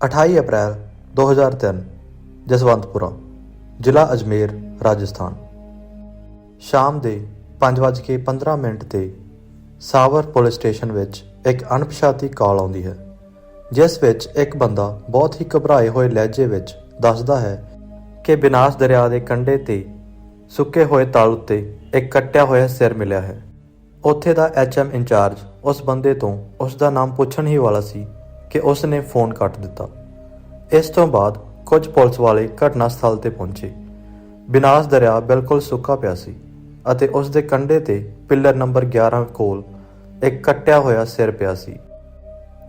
28 ਅਪ੍ਰੈਲ 2003 ਜਸਵੰਤਪੁਰਾ, ਜ਼ਿਲ੍ਹਾ ਅਜਮੇਰ, ਰਾਜਸਥਾਨ। ਸ਼ਾਮ ਦੇ 5:15 ਮਿੰਟ ਤੇ ਸਾਵਰ ਪੁਲਿਸ ਸਟੇਸ਼ਨ ਵਿੱਚ ਇੱਕ ਅਣਪਛਾਤੀ ਕਾਲ ਆਉਂਦੀ ਹੈ, ਜਿਸ ਵਿੱਚ ਇੱਕ ਬੰਦਾ ਬਹੁਤ ਹੀ ਘਬਰਾਏ ਹੋਏ ਲਹਿਜੇ ਵਿੱਚ ਦੱਸਦਾ ਹੈ ਕਿ ਬਿਨਾਸ ਦਰਿਆ ਦੇ ਕੰਢੇ ਤੇ ਸੁੱਕੇ ਹੋਏ ਤਲ ਉੱਤੇ ਇੱਕ ਕੱਟਿਆ ਹੋਇਆ ਸਿਰ ਮਿਲਿਆ ਹੈ। ਉੱਥੇ ਦਾ ਐਚਐਮ ਇੰਚਾਰਜ ਉਸ ਬੰਦੇ ਤੋਂ ਉਸ ਦਾ ਨਾਮ ਪੁੱਛਣ ਹੀ ਵਾਲਾ ਸੀ ਕਿ ਉਸ ਨੇ ਫੋਨ ਕੱਟ ਦਿੱਤਾ। ਇਸ ਤੋਂ ਬਾਅਦ ਕੁਝ ਪੁਲਿਸ ਵਾਲੇ ਘਟਨਾ ਸਥਲ ਤੇ ਪਹੁੰਚੇ। ਬਿਨਾਸ ਦਰਿਆ ਬਿਲਕੁਲ ਸੁੱਕਾ ਪਿਆ ਸੀ ਅਤੇ ਉਸ ਦੇ ਕੰਢੇ ਤੇ ਪਿੱਲਰ ਨੰਬਰ 11 ਕੋਲ ਇੱਕ ਕੱਟਿਆ ਹੋਇਆ ਸਿਰ ਪਿਆ ਸੀ।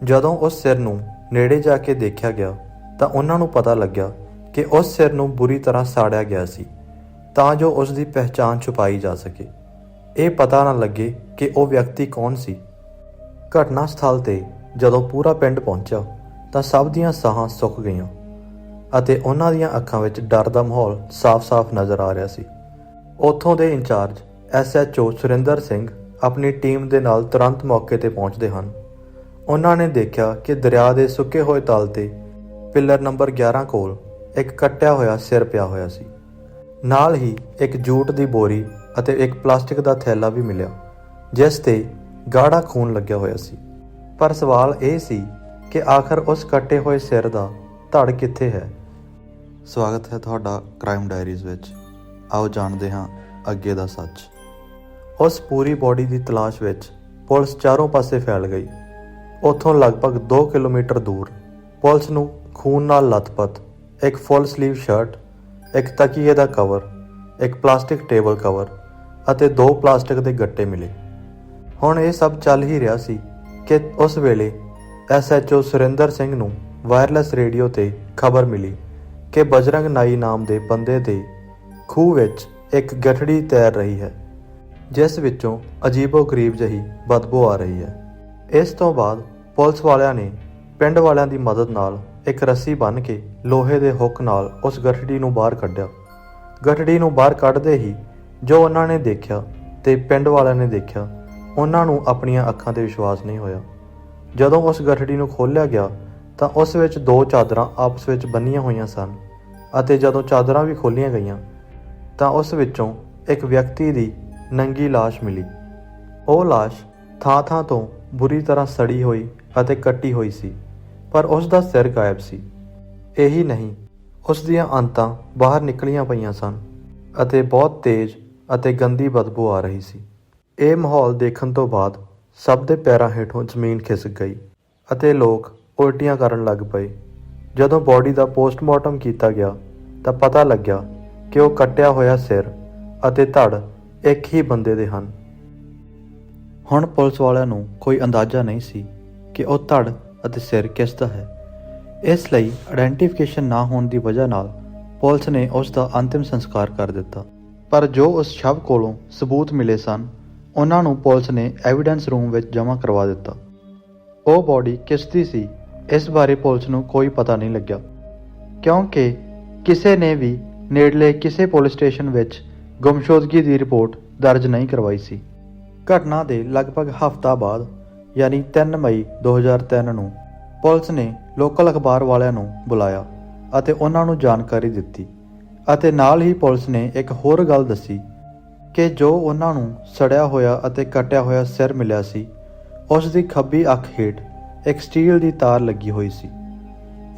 ਜਦੋਂ ਉਸ ਸਿਰ ਨੂੰ ਨੇੜੇ ਜਾ ਕੇ ਦੇਖਿਆ ਗਿਆ, ਤਾਂ ਉਹਨਾਂ ਨੂੰ ਪਤਾ ਲੱਗਿਆ ਕਿ ਉਸ ਸਿਰ ਨੂੰ ਬੁਰੀ ਤਰ੍ਹਾਂ ਸਾੜਿਆ ਗਿਆ ਸੀ, ਤਾਂ ਜੋ ਉਸ ਦੀ ਪਹਿਚਾਣ ਛੁਪਾਈ ਜਾ ਸਕੇ। ਇਹ ਪਤਾ ਨਾ ਲੱਗੇ ਕਿ ਉਹ ਵਿਅਕਤੀ ਕੌਣ ਸੀ। ਘਟਨਾ ਸਥਲ ਤੇ ਜਦੋਂ ਪੂਰਾ ਪਿੰਡ ਪਹੁੰਚਿਆ ਤਾਂ ਸਭ ਦੀਆਂ ਸਾਹਾਂ ਸੁੱਕ ਗਈਆਂ ਅਤੇ ਉਹਨਾਂ ਦੀਆਂ ਅੱਖਾਂ ਵਿੱਚ ਡਰ ਦਾ ਮਾਹੌਲ ਸਾਫ਼-ਸਾਫ਼ ਨਜ਼ਰ ਆ ਰਿਹਾ ਸੀ। ਉੱਥੋਂ ਦੇ ਇੰਚਾਰਜ ਐਸਐਚਓ ਸੁਰਿੰਦਰ ਸਿੰਘ ਆਪਣੀ ਟੀਮ ਦੇ ਨਾਲ ਤੁਰੰਤ ਮੌਕੇ ਤੇ ਪਹੁੰਚਦੇ ਹਨ। ਉਹਨਾਂ ਨੇ ਦੇਖਿਆ ਕਿ ਦਰਿਆ ਦੇ ਸੁੱਕੇ ਹੋਏ ਤਲ ਤੇ ਪਿੱਲਰ ਨੰਬਰ 11 ਕੋਲ ਇੱਕ ਕੱਟਿਆ ਹੋਇਆ ਸਿਰ ਪਿਆ ਹੋਇਆ ਸੀ। ਨਾਲ ਹੀ ਇੱਕ ਜੂਟ ਦੀ ਬੋਰੀ ਅਤੇ ਇੱਕ ਪਲਾਸਟਿਕ ਦਾ ਥੈਲਾ ਵੀ ਮਿਲਿਆ, ਜਿਸ ਤੇ ਗਾੜਾ ਖੂਨ ਲੱਗਿਆ ਹੋਇਆ ਸੀ। ਪਰ ਸਵਾਲ ਇਹ ਸੀ ਕਿ ਆਖਰ ਉਸ ਕੱਟੇ ਹੋਏ ਸਿਰ ਦਾ ਧੜ ਕਿੱਥੇ ਹੈ? ਸਵਾਗਤ ਹੈ ਤੁਹਾਡਾ ਕ੍ਰਾਈਮ ਡਾਇਰੀਜ਼ ਵਿੱਚ। ਆਓ ਜਾਣਦੇ ਹਾਂ ਅੱਗੇ ਦਾ ਸੱਚ। ਉਸ ਪੂਰੀ ਬੋਡੀ ਦੀ ਤਲਾਸ਼ ਵਿੱਚ ਪੁਲਿਸ ਚਾਰੋਂ ਪਾਸੇ ਫੈਲ ਗਈ। ਉੱਥੋਂ ਲਗਭਗ 2 ਕਿਲੋਮੀਟਰ ਦੂਰ ਪੁਲਿਸ ਨੂੰ ਖੂਨ ਨਾਲ ਲਥਪਥ ਇੱਕ ਫੁੱਲ ਸਲੀਵ ਸ਼ਰਟ ਇੱਕ ਤਕੀਏ ਦਾ ਕਵਰ ਇੱਕ ਪਲਾਸਟਿਕ ਟੇਬਲ ਕਵਰ ਅਤੇ ਦੋ ਪਲਾਸਟਿਕ ਦੇ ਗੱਟੇ ਮਿਲੇ। ਹੁਣ ਇਹ ਸਭ ਚੱਲ ਹੀ ਰਿਹਾ ਸੀ ਕਿ ਉਸ ਵੇਲੇ ਐਸਐਚਓ ਸੁਰਿੰਦਰ ਸਿੰਘ ਨੂੰ ਵਾਇਰਲੈਸ ਰੇਡੀਓ ਤੇ ਖਬਰ ਮਿਲੀ ਕਿ ਬਜਰੰਗ ਨਾਈ ਨਾਮ ਦੇ ਬੰਦੇ ਦੇ ਖੂਹ ਵਿੱਚ ਇੱਕ ਗਠੜੀ ਤੈਰ ਰਹੀ ਹੈ, ਜਿਸ ਵਿੱਚੋਂ ਅਜੀਬੋ-ਗਰੀਬ ਜਹੀ ਬਦਬੂ ਆ ਰਹੀ ਹੈ। ਇਸ ਤੋਂ ਬਾਅਦ ਪੁਲਿਸ ਵਾਲਿਆਂ ਨੇ ਪਿੰਡ ਵਾਲਿਆਂ ਦੀ ਮਦਦ ਨਾਲ ਇੱਕ ਰੱਸੀ ਬੰਨ੍ਹ ਕੇ ਲੋਹੇ ਦੇ ਹੁੱਕ ਨਾਲ ਉਸ ਗਠੜੀ ਨੂੰ ਬਾਹਰ ਕੱਢਿਆ। ਗਠੜੀ ਨੂੰ ਬਾਹਰ ਕੱਢਦੇ ਹੀ ਜੋ ਉਹਨਾਂ ਨੇ ਦੇਖਿਆ ਤੇ ਪਿੰਡ ਵਾਲਿਆਂ ਨੇ ਦੇਖਿਆ ਉਹਨਾਂ ਨੂੰ ਆਪਣੀਆਂ ਅੱਖਾਂ ਤੇ ਵਿਸ਼ਵਾਸ ਨਹੀਂ ਹੋਇਆ। ਜਦੋਂ ਉਸ ਗਠੜੀ ਨੂੰ ਖੋਲ੍ਹਿਆ ਗਿਆ, ਤਾਂ ਉਸ ਵਿੱਚ ਦੋ ਚਾਦਰਾਂ ਆਪਸ ਵਿੱਚ ਬੰਨੀਆਂ ਹੋਈਆਂ ਸਨ ਅਤੇ ਜਦੋਂ ਚਾਦਰਾਂ ਵੀ ਖੋਲ੍ਹੀਆਂ ਗਈਆਂ, ਤਾਂ ਉਸ ਵਿੱਚੋਂ ਇੱਕ ਵਿਅਕਤੀ ਦੀ ਨੰਗੀ ਲਾਸ਼ ਮਿਲੀ। ਉਹ ਲਾਸ਼ ਥਾਂ-ਥਾਂ ਤੋਂ ਬੁਰੀ ਤਰ੍ਹਾਂ ਸੜੀ ਹੋਈ ਅਤੇ ਕੱਟੀ ਹੋਈ ਸੀ, ਪਰ ਉਸ ਦਾ ਸਿਰ ਗਾਇਬ ਸੀ। ਇਹੀ ਨਹੀਂ, ਉਸ ਦੀਆਂ ਅੰਤਾਂ ਬਾਹਰ ਨਿਕਲੀਆਂ ਪਈਆਂ ਸਨ ਅਤੇ ਬਹੁਤ ਤੇਜ਼ ਅਤੇ ਗੰਦੀ ਬਦਬੂ ਆ ਰਹੀ ਸੀ। ਇਹ ਮਾਹੌਲ ਦੇਖਣ ਤੋਂ ਬਾਅਦ ਸਭ ਦੇ ਪੈਰਾਂ ਹੇਠੋਂ ਜ਼ਮੀਨ ਖਿਸਕ ਗਈ ਅਤੇ ਲੋਕ ਉਲਟੀਆਂ ਕਰਨ ਲੱਗ ਪਏ। ਜਦੋਂ ਬੋਡੀ ਦਾ ਪੋਸਟਮਾਰਟਮ ਕੀਤਾ ਗਿਆ ਤਾਂ ਪਤਾ ਲੱਗਿਆ ਕਿ ਉਹ ਕੱਟਿਆ ਹੋਇਆ ਸਿਰ ਅਤੇ ਧੜ ਇੱਕ ਹੀ ਬੰਦੇ ਦੇ ਹਨ। ਹੁਣ ਪੁਲਿਸ ਵਾਲਿਆਂ ਨੂੰ ਕੋਈ ਅੰਦਾਜ਼ਾ ਨਹੀਂ ਸੀ ਕਿ ਉਹ ਧੜ ਅਤੇ ਸਿਰ ਕਿਸ ਦਾ ਹੈ। ਇਸ ਲਈ ਆਇਡੈਂਟੀਫਿਕੇਸ਼ਨ ਨਾ ਹੋਣ ਦੀ ਵਜ੍ਹਾ ਨਾਲ ਪੁਲਿਸ ਨੇ ਉਸ ਦਾ ਅੰਤਿਮ ਸੰਸਕਾਰ ਕਰ ਦਿੱਤਾ। ਪਰ ਜੋ ਉਸ ਸ਼ਵ ਕੋਲੋਂ ਸਬੂਤ ਮਿਲੇ ਸਨ ਉਹਨਾਂ ਨੂੰ ਪੁਲਿਸ ਨੇ ਐਵੀਡੈਂਸ ਰੂਮ ਵਿੱਚ ਜਮ੍ਹਾਂ ਕਰਵਾ ਦਿੱਤਾ। ਉਹ ਬੋਡੀ ਕਿਸ ਦੀ ਸੀ, ਇਸ ਬਾਰੇ ਪੁਲਿਸ ਨੂੰ ਕੋਈ ਪਤਾ ਨਹੀਂ ਲੱਗਿਆ। ਕਿਉਂਕਿ ਕਿਸੇ ਨੇ ਵੀ ਨੇੜਲੇ ਕਿਸੇ ਪੁਲਿਸ ਸਟੇਸ਼ਨ ਵਿੱਚ ਗੁੰਮਸ਼ੁਦਗੀ ਦੀ ਰਿਪੋਰਟ ਦਰਜ ਨਹੀਂ ਕਰਵਾਈ ਸੀ। ਘਟਨਾ ਦੇ ਲਗਭਗ ਹਫ਼ਤਾ ਬਾਅਦ, ਯਾਨੀ 3 ਮਈ 2003 ਨੂੰ, ਪੁਲਿਸ ਨੇ ਲੋਕਲ ਅਖਬਾਰ ਵਾਲਿਆਂ ਨੂੰ ਬੁਲਾਇਆ ਅਤੇ ਉਹਨਾਂ ਨੂੰ ਜਾਣਕਾਰੀ ਦਿੱਤੀ ਅਤੇ ਨਾਲ ਹੀ ਪੁਲਿਸ ਨੇ ਇੱਕ ਹੋਰ ਗੱਲ ਦੱਸੀ ਕਿ ਜੋ ਉਹਨਾਂ ਨੂੰ ਸੜਿਆ ਹੋਇਆ ਅਤੇ ਕੱਟਿਆ ਹੋਇਆ ਸਿਰ ਮਿਲਿਆ ਸੀ, ਉਸ ਦੀ ਖੱਬੀ ਅੱਖ ਹੇਠ ਇੱਕ ਸਟੀਲ ਦੀ ਤਾਰ ਲੱਗੀ ਹੋਈ ਸੀ।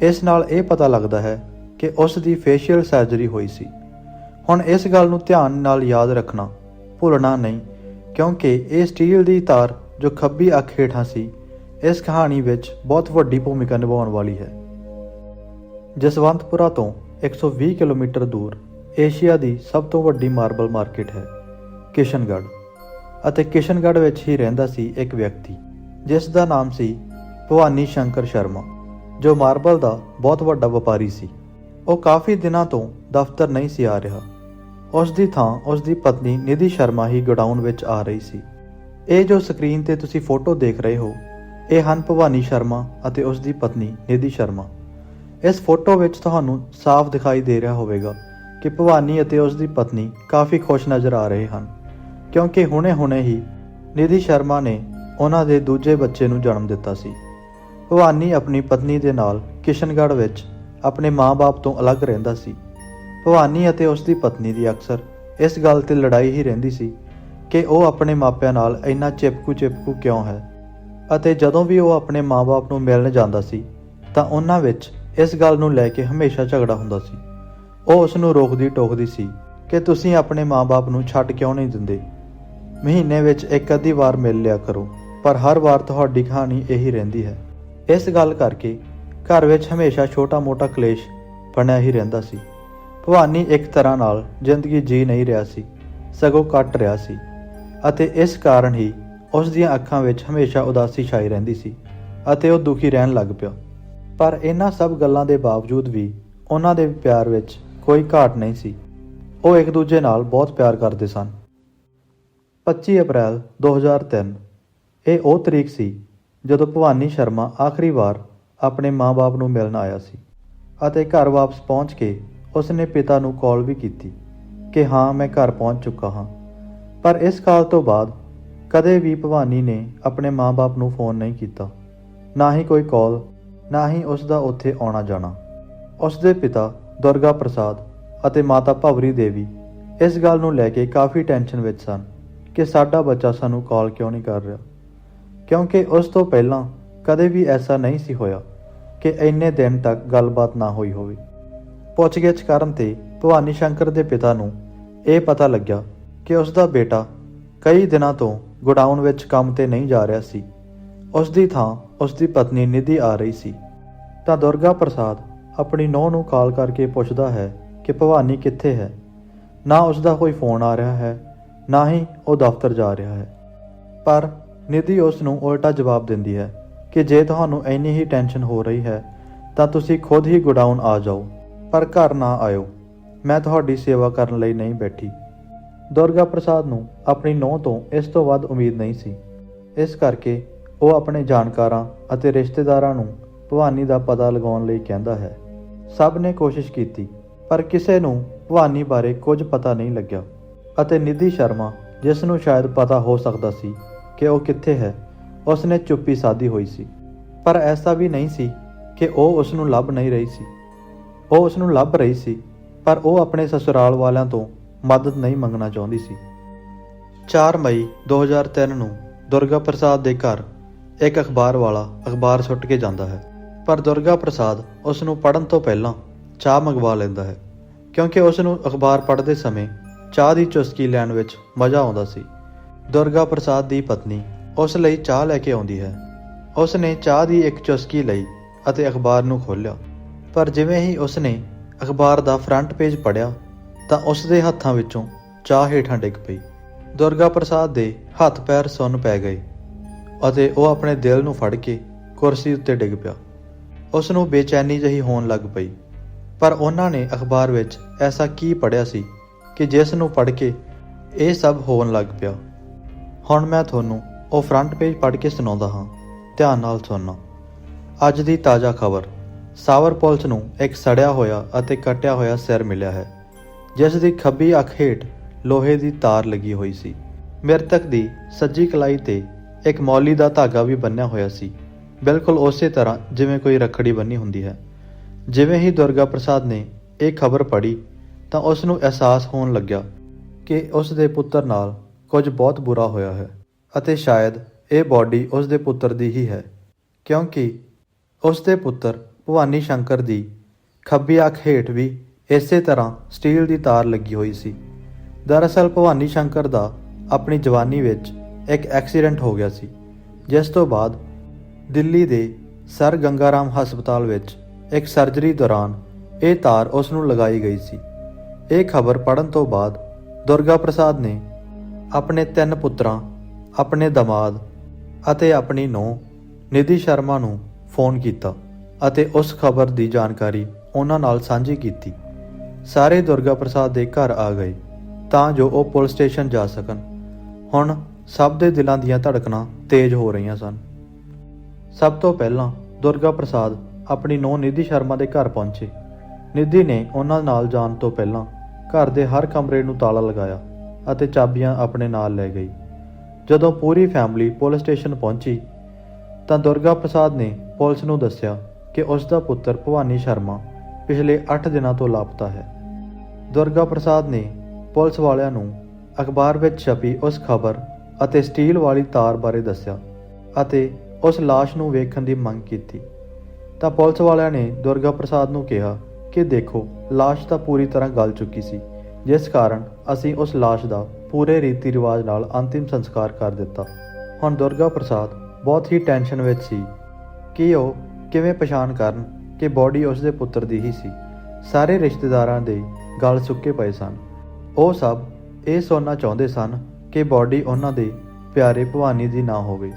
ਇਸ ਨਾਲ ਇਹ ਪਤਾ ਲੱਗਦਾ ਹੈ ਕਿ ਉਸ ਦੀ ਫੇਸ਼ੀਅਲ ਸਰਜਰੀ ਹੋਈ ਸੀ। ਹੁਣ ਇਸ ਗੱਲ ਨੂੰ ਧਿਆਨ ਨਾਲ ਯਾਦ ਰੱਖਣਾ ਭੁੱਲਣਾ ਨਹੀਂ, ਕਿਉਂਕਿ ਇਹ ਸਟੀਲ ਦੀ ਤਾਰ ਜੋ ਖੱਬੀ ਅੱਖ ਹੇਠਾਂ ਸੀ, ਇਸ ਕਹਾਣੀ ਵਿੱਚ ਬਹੁਤ ਵੱਡੀ ਭੂਮਿਕਾ ਨਿਭਾਉਣ ਵਾਲੀ ਹੈ। ਜਸਵੰਤਪੁਰਾ ਤੋਂ 120 ਕਿਲੋਮੀਟਰ ਦੂਰ ਏਸ਼ੀਆ ਦੀ ਸਭ ਤੋਂ ਵੱਡੀ ਮਾਰਬਲ ਮਾਰਕੀਟ ਹੈ। ਕਿਸ਼ਨਗੜ੍ਹ। ਅਤੇ ਕਿਸ਼ਨਗੜ੍ਹ ਵਿੱਚ ਹੀ ਰਹਿੰਦਾ ਸੀ ਇੱਕ ਵਿਅਕਤੀ, ਜਿਸ ਦਾ ਨਾਮ ਸੀ ਭਵਾਨੀ ਸ਼ੰਕਰ ਸ਼ਰਮਾ, ਜੋ ਮਾਰਬਲ ਦਾ ਬਹੁਤ ਵੱਡਾ ਵਪਾਰੀ ਸੀ। ਉਹ ਕਾਫੀ ਦਿਨਾਂ ਤੋਂ ਦਫ਼ਤਰ ਨਹੀਂ ਸੀ ਆ ਰਿਹਾ। ਉਸ ਦੀ ਥਾਂ ਉਸ ਦੀ ਪਤਨੀ ਨਿਧੀ ਸ਼ਰਮਾ ਹੀ ਗੋਡਾਊਨ ਵਿੱਚ ਆ ਰਹੀ ਸੀ। ਇਹ ਜੋ ਸਕਰੀਨ ਤੇ ਤੁਸੀਂ ਫੋਟੋ ਦੇਖ ਰਹੇ ਹੋ, ਇਹ ਹਨ ਭਵਾਨੀ ਸ਼ਰਮਾ ਅਤੇ ਉਸ ਦੀ ਪਤਨੀ ਨਿਧੀ ਸ਼ਰਮਾ। ਇਸ ਫੋਟੋ ਵਿੱਚ ਤੁਹਾਨੂੰ ਸਾਫ਼ ਦਿਖਾਈ ਦੇ ਰਿਹਾ ਹੋਵੇਗਾ ਕਿ ਭਵਾਨੀ ਅਤੇ ਉਸ ਦੀ ਪਤਨੀ ਕਾਫੀ ਖੁਸ਼ ਨਜ਼ਰ ਆ ਰਹੇ ਹਨ। ਕਿਉਂਕਿ ਹੁਣੇ-ਹੁਣੇ ਹੀ ਨਿਧੀ ਸ਼ਰਮਾ ਨੇ ਉਹਨਾਂ ਦੇ ਦੂਜੇ ਬੱਚੇ ਨੂੰ ਜਨਮ ਦਿੱਤਾ ਸੀ। ਭਵਾਨੀ ਆਪਣੀ ਪਤਨੀ ਦੇ ਨਾਲ ਕਿਸ਼ਨਗੜ੍ਹ ਵਿੱਚ ਆਪਣੇ ਮਾਂ-ਬਾਪ ਤੋਂ ਅਲੱਗ ਰਹਿੰਦਾ ਸੀ। ਭਵਾਨੀ ਅਤੇ ਉਸ ਦੀ ਪਤਨੀ ਦੀ ਅਕਸਰ ਇਸ ਗੱਲ ਤੇ ਲੜਾਈ ਹੀ ਰਹਿੰਦੀ ਸੀ ਕਿ ਉਹ ਆਪਣੇ ਮਾਪਿਆਂ ਨਾਲ ਇੰਨਾ ਚਿਪਕੂ-ਚਿਪਕੂ ਕਿਉਂ ਹੈ ਅਤੇ ਜਦੋਂ ਵੀ ਉਹ ਆਪਣੇ ਮਾਂ-ਬਾਪ ਨੂੰ ਮਿਲਣ ਜਾਂਦਾ ਸੀ, ਤਾਂ ਉਹਨਾਂ ਵਿੱਚ ਇਸ ਗੱਲ ਨੂੰ ਲੈ ਕੇ ਹਮੇਸ਼ਾ ਝਗੜਾ ਹੁੰਦਾ ਸੀ। ਉਹ ਉਸ ਨੂੰ ਰੋਕਦੀ ਟੋਕਦੀ ਸੀ ਕਿ ਤੁਸੀਂ ਆਪਣੇ ਮਾਂ-ਬਾਪ ਨੂੰ ਛੱਡ ਕਿਉਂ ਨਹੀਂ ਦਿੰਦੇ? ਮਹੀਨੇ ਵਿੱਚ ਇੱਕ ਅੱਧੀ ਵਾਰ ਮਿਲ ਲਿਆ ਕਰੋ, ਪਰ ਹਰ ਵਾਰ ਤੁਹਾਡੀ ਕਹਾਣੀ ਇਹੀ ਰਹਿੰਦੀ ਹੈ। ਇਸ ਗੱਲ ਕਰਕੇ ਘਰ ਵਿੱਚ ਹਮੇਸ਼ਾ ਛੋਟਾ-ਮੋਟਾ ਕਲੇਸ਼ ਬਣਿਆ ਹੀ ਰਹਿੰਦਾ ਸੀ। ਭਵਾਨੀ ਇੱਕ ਤਰ੍ਹਾਂ ਨਾਲ ਜ਼ਿੰਦਗੀ ਜੀ ਨਹੀਂ ਰਿਹਾ ਸੀ, ਸਗੋਂ ਕੱਟ ਰਿਹਾ ਸੀ ਅਤੇ ਇਸ ਕਾਰਨ ਹੀ ਉਸ ਦੀਆਂ ਅੱਖਾਂ ਵਿੱਚ ਹਮੇਸ਼ਾ ਉਦਾਸੀ ਛਾਈ ਰਹਿੰਦੀ ਸੀ ਅਤੇ ਉਹ ਦੁਖੀ ਰਹਿਣ ਲੱਗ ਪਿਆ। ਪਰ ਇਹਨਾਂ ਸਭ ਗੱਲਾਂ ਦੇ ਬਾਵਜੂਦ ਵੀ ਉਹਨਾਂ ਦੇ ਪਿਆਰ ਵਿੱਚ ਕੋਈ ਘਾਟ ਨਹੀਂ ਸੀ। ਉਹ ਇੱਕ ਦੂਜੇ ਨਾਲ ਬਹੁਤ ਪਿਆਰ ਕਰਦੇ ਸਨ। 25 ਅਪ੍ਰੈਲ 2003 ਇਹ ਉਹ ਤਰੀਕ ਸੀ ਜਦੋਂ ਭਵਾਨੀ ਸ਼ਰਮਾ ਆਖਰੀ ਵਾਰ ਆਪਣੇ ਮਾਂ-ਬਾਪ ਨੂੰ ਮਿਲਣ ਆਇਆ ਸੀ ਅਤੇ ਘਰ ਵਾਪਸ ਪਹੁੰਚ ਕੇ ਉਸਨੇ ਪਿਤਾ ਨੂੰ ਕਾਲ ਵੀ ਕੀਤੀ ਕਿ ਹਾਂ, ਮੈਂ ਘਰ ਪਹੁੰਚ ਚੁੱਕਾ ਹਾਂ। ਪਰ ਇਸ ਕਾਲ ਤੋਂ ਬਾਅਦ ਕਦੇ ਵੀ ਭਵਾਨੀ ਨੇ ਆਪਣੇ ਮਾਂ-ਬਾਪ ਨੂੰ ਫੋਨ ਨਹੀਂ ਕੀਤਾ। ਨਾ ਹੀ ਕੋਈ ਕਾਲ, ਨਾ ਹੀ ਉਸ ਦਾ ਉੱਥੇ ਆਉਣਾ ਜਾਣਾ। ਉਸ ਦੇ ਪਿਤਾ ਦੁਰਗਾ ਪ੍ਰਸਾਦ ਅਤੇ ਮਾਤਾ ਭਵਰੀ ਦੇਵੀ ਇਸ ਗੱਲ ਨੂੰ ਲੈ ਕੇ ਕਾਫੀ ਟੈਨਸ਼ਨ ਵਿੱਚ ਸਨ। ਕਿ ਸਾਡਾ ਬੱਚਾ ਸਾਨੂੰ ਕਾਲ ਕਿਉਂ ਨਹੀਂ ਕਰ ਰਿਹਾ? ਕਿਉਂਕਿ ਉਸ ਤੋਂ ਪਹਿਲਾਂ ਕਦੇ ਵੀ ਐਸਾ ਨਹੀਂ ਸੀ ਹੋਇਆ ਕਿ ਇੰਨੇ ਦਿਨ ਤੱਕ ਗੱਲਬਾਤ ਨਾ ਹੋਈ ਹੋਵੇ। ਪੁੱਛਗਿੱਛ ਕਰਨ ਤੇ ਭਵਾਨੀ ਸ਼ੰਕਰ ਦੇ ਪਿਤਾ ਨੂੰ ਇਹ ਪਤਾ ਲੱਗਿਆ ਕਿ ਉਸ ਦਾ ਬੇਟਾ ਕਈ ਦਿਨਾਂ ਤੋਂ ਗੋਡਾਊਨ ਵਿੱਚ ਕੰਮ ਤੇ ਨਹੀਂ ਜਾ ਰਿਹਾ ਸੀ। ਉਸ ਦੀ ਥਾਂ ਉਸ ਦੀ ਪਤਨੀ ਨਿਧੀ ਆ ਰਹੀ ਸੀ। ਤਾਂ ਦੁਰਗਾ ਪ੍ਰਸਾਦ ਆਪਣੀ ਨੂੰਹ ਨੂੰ ਕਾਲ ਕਰਕੇ ਪੁੱਛਦਾ ਹੈ ਕਿ ਭਵਾਨੀ ਕਿੱਥੇ ਹੈ? ਨਾ ਉਸ ਦਾ ਕੋਈ ਫੋਨ ਆ ਰਿਹਾ ਹੈ ਨਾ ਹੀ ਉਹ ਦਫ਼ਤਰ ਜਾ ਰਿਹਾ ਹੈ। ਪਰ ਨਿਧੀ ਉਸ ਨੂੰ ਉਲਟਾ ਜਵਾਬ ਦਿੰਦੀ ਹੈ ਕਿ ਜੇ ਤੁਹਾਨੂੰ ਇੰਨੀ ਹੀ ਟੈਨਸ਼ਨ ਹੋ ਰਹੀ ਹੈ, ਤਾਂ ਤੁਸੀਂ ਖੁਦ ਹੀ ਗੋਡਾਊਨ ਆ ਜਾਓ। ਪਰ ਘਰ ਨਾ ਆਇਓ। ਮੈਂ ਤੁਹਾਡੀ ਸੇਵਾ ਕਰਨ ਲਈ ਨਹੀਂ ਬੈਠੀ। ਦੁਰਗਾ ਪ੍ਰਸਾਦ ਨੂੰ ਆਪਣੀ ਨੂੰਹ ਤੋਂ ਇਸ ਤੋਂ ਵੱਧ ਉਮੀਦ ਨਹੀਂ ਸੀ। ਇਸ ਕਰਕੇ ਉਹ ਆਪਣੇ ਜਾਣਕਾਰਾਂ ਅਤੇ ਰਿਸ਼ਤੇਦਾਰਾਂ ਨੂੰ ਭਵਾਨੀ ਦਾ ਪਤਾ ਲਗਾਉਣ ਲਈ ਕਹਿੰਦਾ ਹੈ। ਸਭ ਨੇ ਕੋਸ਼ਿਸ਼ ਕੀਤੀ, ਪਰ ਕਿਸੇ ਨੂੰ ਭਵਾਨੀ ਬਾਰੇ ਕੁਝ ਪਤਾ ਨਹੀਂ ਲੱਗਿਆ। ਅਤੇ ਨਿਧੀ ਸ਼ਰਮਾ, ਜਿਸ ਨੂੰ ਸ਼ਾਇਦ ਪਤਾ ਹੋ ਸਕਦਾ ਸੀ ਕਿ ਉਹ ਕਿੱਥੇ ਹੈ ਉਸ ਨੇ ਚੁੱਪੀ ਸਾਦੀ ਹੋਈ ਸੀ। ਪਰ ਐਸਾ ਵੀ ਨਹੀਂ ਸੀ ਕਿ ਉਹ ਉਸ ਨੂੰ ਲੱਭ ਨਹੀਂ ਰਹੀ ਸੀ। ਉਹ ਉਸ ਨੂੰ ਲੱਭ ਰਹੀ ਸੀ, ਪਰ ਉਹ ਆਪਣੇ ਸਸੁਰਾਲ ਵਾਲਿਆਂ ਤੋਂ ਮਦਦ ਨਹੀਂ ਮੰਗਣਾ ਚਾਹੁੰਦੀ ਸੀ। 4 ਮਈ 2003 ਨੂੰ ਦੁਰਗਾ ਪ੍ਰਸਾਦ ਦੇ ਘਰ ਇੱਕ ਅਖਬਾਰ ਵਾਲਾ ਅਖਬਾਰ ਸੁੱਟ ਕੇ ਜਾਂਦਾ ਹੈ। ਪਰ ਦੁਰਗਾ ਪ੍ਰਸਾਦ ਉਸ ਨੂੰ ਪੜ੍ਹਨ ਤੋਂ ਪਹਿਲਾਂ ਚਾਹ ਮੰਗਵਾ ਲੈਂਦਾ ਹੈ, ਕਿਉਂਕਿ ਉਸ ਨੂੰ ਅਖਬਾਰ ਪੜ੍ਹਦੇ ਸਮੇਂ ਚਾਹ ਦੀ ਚੁਸਕੀ ਲੈਣ ਵਿੱਚ ਮਜ਼ਾ ਆਉਂਦਾ ਸੀ। ਦੁਰਗਾ ਪ੍ਰਸਾਦ ਦੀ ਪਤਨੀ ਉਸ ਲਈ ਚਾਹ ਲੈ ਕੇ ਆਉਂਦੀ ਹੈ। ਉਸ ਨੇ ਚਾਹ ਦੀ ਇੱਕ ਚੁਸਕੀ ਲਈ ਅਤੇ ਅਖਬਾਰ ਨੂੰ ਖੋਲ੍ਹਿਆ। ਪਰ ਜਿਵੇਂ ਹੀ ਉਸ ਨੇ ਅਖਬਾਰ ਦਾ ਫਰੰਟ ਪੇਜ ਪੜ੍ਹਿਆ, ਤਾਂ ਉਸ ਦੇ ਹੱਥਾਂ ਵਿੱਚੋਂ ਚਾਹ ਹੇਠਾਂ ਡਿੱਗ ਪਈ। ਦੁਰਗਾ ਪ੍ਰਸਾਦ ਦੇ ਹੱਥ ਪੈਰ ਸੁੰਨ ਪੈ ਗਏ ਅਤੇ ਉਹ ਆਪਣੇ ਦਿਲ ਨੂੰ ਫੜ ਕੇ ਕੁਰਸੀ ਉੱਤੇ ਡਿੱਗ ਪਿਆ। ਉਸ ਨੂੰ ਬੇਚੈਨੀ ਜਹੀ ਹੋਣ ਲੱਗ ਪਈ। ਪਰ ਉਹਨਾਂ ਨੇ ਅਖਬਾਰ ਵਿੱਚ ਐਸਾ ਕੀ ਪੜ੍ਹਿਆ ਸੀ ਕਿ ਜਿਸ ਨੂੰ ਪੜ੍ਹ ਕੇ ਇਹ ਸਭ ਹੋਣ ਲੱਗ ਪਿਆ। ਹੁਣ ਮੈਂ ਤੁਹਾਨੂੰ ਉਹ ਫਰੰਟ ਪੇਜ ਪੜ੍ਹ ਕੇ ਸੁਣਾਉਂਦਾ ਹਾਂ। ਧਿਆਨ ਨਾਲ ਸੁਣਨਾ। ਅੱਜ ਦੀ ਤਾਜ਼ਾ ਖਬਰ। ਸਾਵਰ ਪੁਲਿਸ ਨੂੰ ਇੱਕ ਸੜਿਆ ਹੋਇਆ ਅਤੇ ਕੱਟਿਆ ਹੋਇਆ ਸਿਰ ਮਿਲਿਆ ਹੈ, ਜਿਸ ਦੀ ਖੱਬੀ ਅੱਖ ਹੇਠ ਲੋਹੇ ਦੀ ਤਾਰ ਲੱਗੀ ਹੋਈ ਸੀ। ਮ੍ਰਿਤਕ ਦੀ ਸੱਜੀ ਕਲਾਈ ਤੇ ਇੱਕ ਮੌਲੀ ਦਾ ਧਾਗਾ ਵੀ ਬੰਨਿਆ ਹੋਇਆ ਸੀ। ਬਿਲਕੁਲ ਉਸੇ ਤਰ੍ਹਾਂ ਜਿਵੇਂ ਕੋਈ ਰੱਖੜੀ ਬੰਨੀ ਹੁੰਦੀ ਹੈ। ਜਿਵੇਂ ਹੀ ਦੁਰਗਾ ਪ੍ਰਸਾਦ ਨੇ ਇਹ ਖਬਰ ਪੜ੍ਹੀ ਤਾਂ ਉਸ ਨੂੰ ਅਹਿਸਾਸ ਹੋਣ ਲੱਗਿਆ ਕਿ ਉਸ ਦੇ ਪੁੱਤਰ ਨਾਲ ਕੁਝ ਬਹੁਤ ਬੁਰਾ ਹੋਇਆ ਹੈ ਅਤੇ ਸ਼ਾਇਦ ਇਹ ਬਾਡੀ ਉਸ ਦੇ ਪੁੱਤਰ ਦੀ ਹੀ ਹੈ, ਕਿਉਂਕਿ ਉਸ ਦੇ ਪੁੱਤਰ ਭਵਾਨੀ ਸ਼ੰਕਰ ਦੀ ਖੱਬੀ ਅੱਖ ਹੇਠ ਵੀ ਇਸੇ ਤਰ੍ਹਾਂ ਸਟੀਲ ਦੀ ਤਾਰ ਲੱਗੀ ਹੋਈ ਸੀ। ਦਰਅਸਲ ਭਵਾਨੀ ਸ਼ੰਕਰ ਦਾ ਆਪਣੀ ਜਵਾਨੀ ਵਿੱਚ ਇੱਕ ਐਕਸੀਡੈਂਟ ਹੋ ਗਿਆ ਸੀ, ਜਿਸ ਤੋਂ ਬਾਅਦ ਦਿੱਲੀ ਦੇ ਸਰ ਗੰਗਾਰਾਮ ਹਸਪਤਾਲ ਵਿੱਚ ਇੱਕ ਸਰਜਰੀ ਦੌਰਾਨ ਇਹ ਤਾਰ ਉਸ ਨੂੰ ਲਗਾਈ ਗਈ ਸੀ। ਇਹ ਖਬਰ ਪੜਨ ਤੋਂ ਬਾਅਦ ਦੁਰਗਾ ਪ੍ਰਸਾਦ ਨੇ ਆਪਣੇ ਤਿੰਨ ਪੁੱਤਰਾਂ, ਆਪਣੇ ਦਮਾਦ ਅਤੇ ਆਪਣੀ ਨੂੰਹ ਨਿਧੀ ਸ਼ਰਮਾ ਨੂੰ ਫੋਨ ਕੀਤਾ ਅਤੇ ਉਸ ਖਬਰ ਦੀ ਜਾਣਕਾਰੀ ਉਹਨਾਂ ਨਾਲ ਸਾਂਝੀ ਕੀਤੀ। ਸਾਰੇ ਦੁਰਗਾ ਪ੍ਰਸਾਦ ਦੇ ਘਰ ਆ ਗਏ ਤਾਂ ਜੋ ਉਹ ਪੁਲਿਸ ਸਟੇਸ਼ਨ ਜਾ ਸਕਣ। ਹੁਣ ਸਭ ਦੇ ਦਿਲਾਂ ਦੀਆਂ ਧੜਕਣਾਂ ਤੇਜ਼ ਹੋ ਰਹੀਆਂ ਸਨ। ਸਭ ਤੋਂ ਪਹਿਲਾਂ ਦੁਰਗਾ ਪ੍ਰਸਾਦ ਆਪਣੀ ਨੂੰਹ ਨਿਧੀ ਸ਼ਰਮਾ ਦੇ ਘਰ ਪਹੁੰਚੇ। ਨਿਧੀ ਨੇ ਉਹਨਾਂ ਨਾਲ ਜਾਣ ਤੋਂ ਪਹਿਲਾਂ ਘਰ ਦੇ ਹਰ ਕਮਰੇ ਨੂੰ ਤਾਲਾ ਲਗਾਇਆ ਅਤੇ ਚਾਬੀਆਂ ਆਪਣੇ ਨਾਲ ਲੈ ਗਈ। ਜਦੋਂ ਪੂਰੀ ਫੈਮਿਲੀ ਪੁਲਿਸ ਸਟੇਸ਼ਨ ਪਹੁੰਚੀ, ਤਾਂ ਦੁਰਗਾ ਪ੍ਰਸਾਦ ਨੇ ਪੁਲਿਸ ਨੂੰ ਦੱਸਿਆ ਕਿ ਉਸ ਦਾ ਪੁੱਤਰ ਭਵਾਨੀ ਸ਼ਰਮਾ ਪਿਛਲੇ 8 ਦਿਨਾਂ ਤੋਂ ਲਾਪਤਾ ਹੈ। ਦੁਰਗਾ ਪ੍ਰਸਾਦ ਨੇ ਪੁਲਿਸ ਵਾਲਿਆਂ ਨੂੰ ਅਖਬਾਰ ਵਿੱਚ ਛਪੀ ਉਸ ਖਬਰ ਅਤੇ ਸਟੀਲ ਵਾਲੀ ਤਾਰ ਬਾਰੇ ਦੱਸਿਆ ਅਤੇ ਉਸ ਲਾਸ਼ ਨੂੰ ਵੇਖਣ ਦੀ ਮੰਗ ਕੀਤੀ। ਤਾਂ ਪੁਲਿਸ ਵਾਲਿਆਂ ਨੇ ਦੁਰਗਾ ਪ੍ਰਸਾਦ ਨੂੰ ਕਿਹਾ ਕਿ ਦੇਖੋ, ਲਾਸ਼ ਤਾਂ ਪੂਰੀ ਤਰ੍ਹਾਂ ਗਲ ਚੁੱਕੀ ਸੀ। ਜਿਸ ਕਾਰਨ ਅਸੀਂ ਉਸ ਲਾਸ਼ ਦਾ ਪੂਰੇ ਰੀਤੀ ਰਿਵਾਜ ਨਾਲ ਅੰਤਿਮ ਸੰਸਕਾਰ ਕਰ ਦਿੱਤਾ। ਹੁਣ ਦੁਰਗਾ ਪ੍ਰਸਾਦ ਬਹੁਤ ਹੀ ਟੈਨਸ਼ਨ ਵਿੱਚ ਸੀ ਕਿ ਉਹ ਕਿਵੇਂ ਪਛਾਣ ਕਰਨ ਕਿ ਬੋਡੀ ਉਸ ਦੇ ਪੁੱਤਰ ਦੀ ਹੀ ਸੀ। ਸਾਰੇ ਰਿਸ਼ਤੇਦਾਰਾਂ ਦੇ ਗਲ ਸੁੱਕੇ ਪਏ ਸਨ। ਉਹ ਸਭ ਇਹ ਸੁਣਨਾ ਚਾਹੁੰਦੇ ਸਨ ਕਿ ਬੋਡੀ ਉਹਨਾਂ ਦੇ ਪਿਆਰੇ ਭਵਾਨੀ ਦੀ ਨਾ ਹੋਵੇ।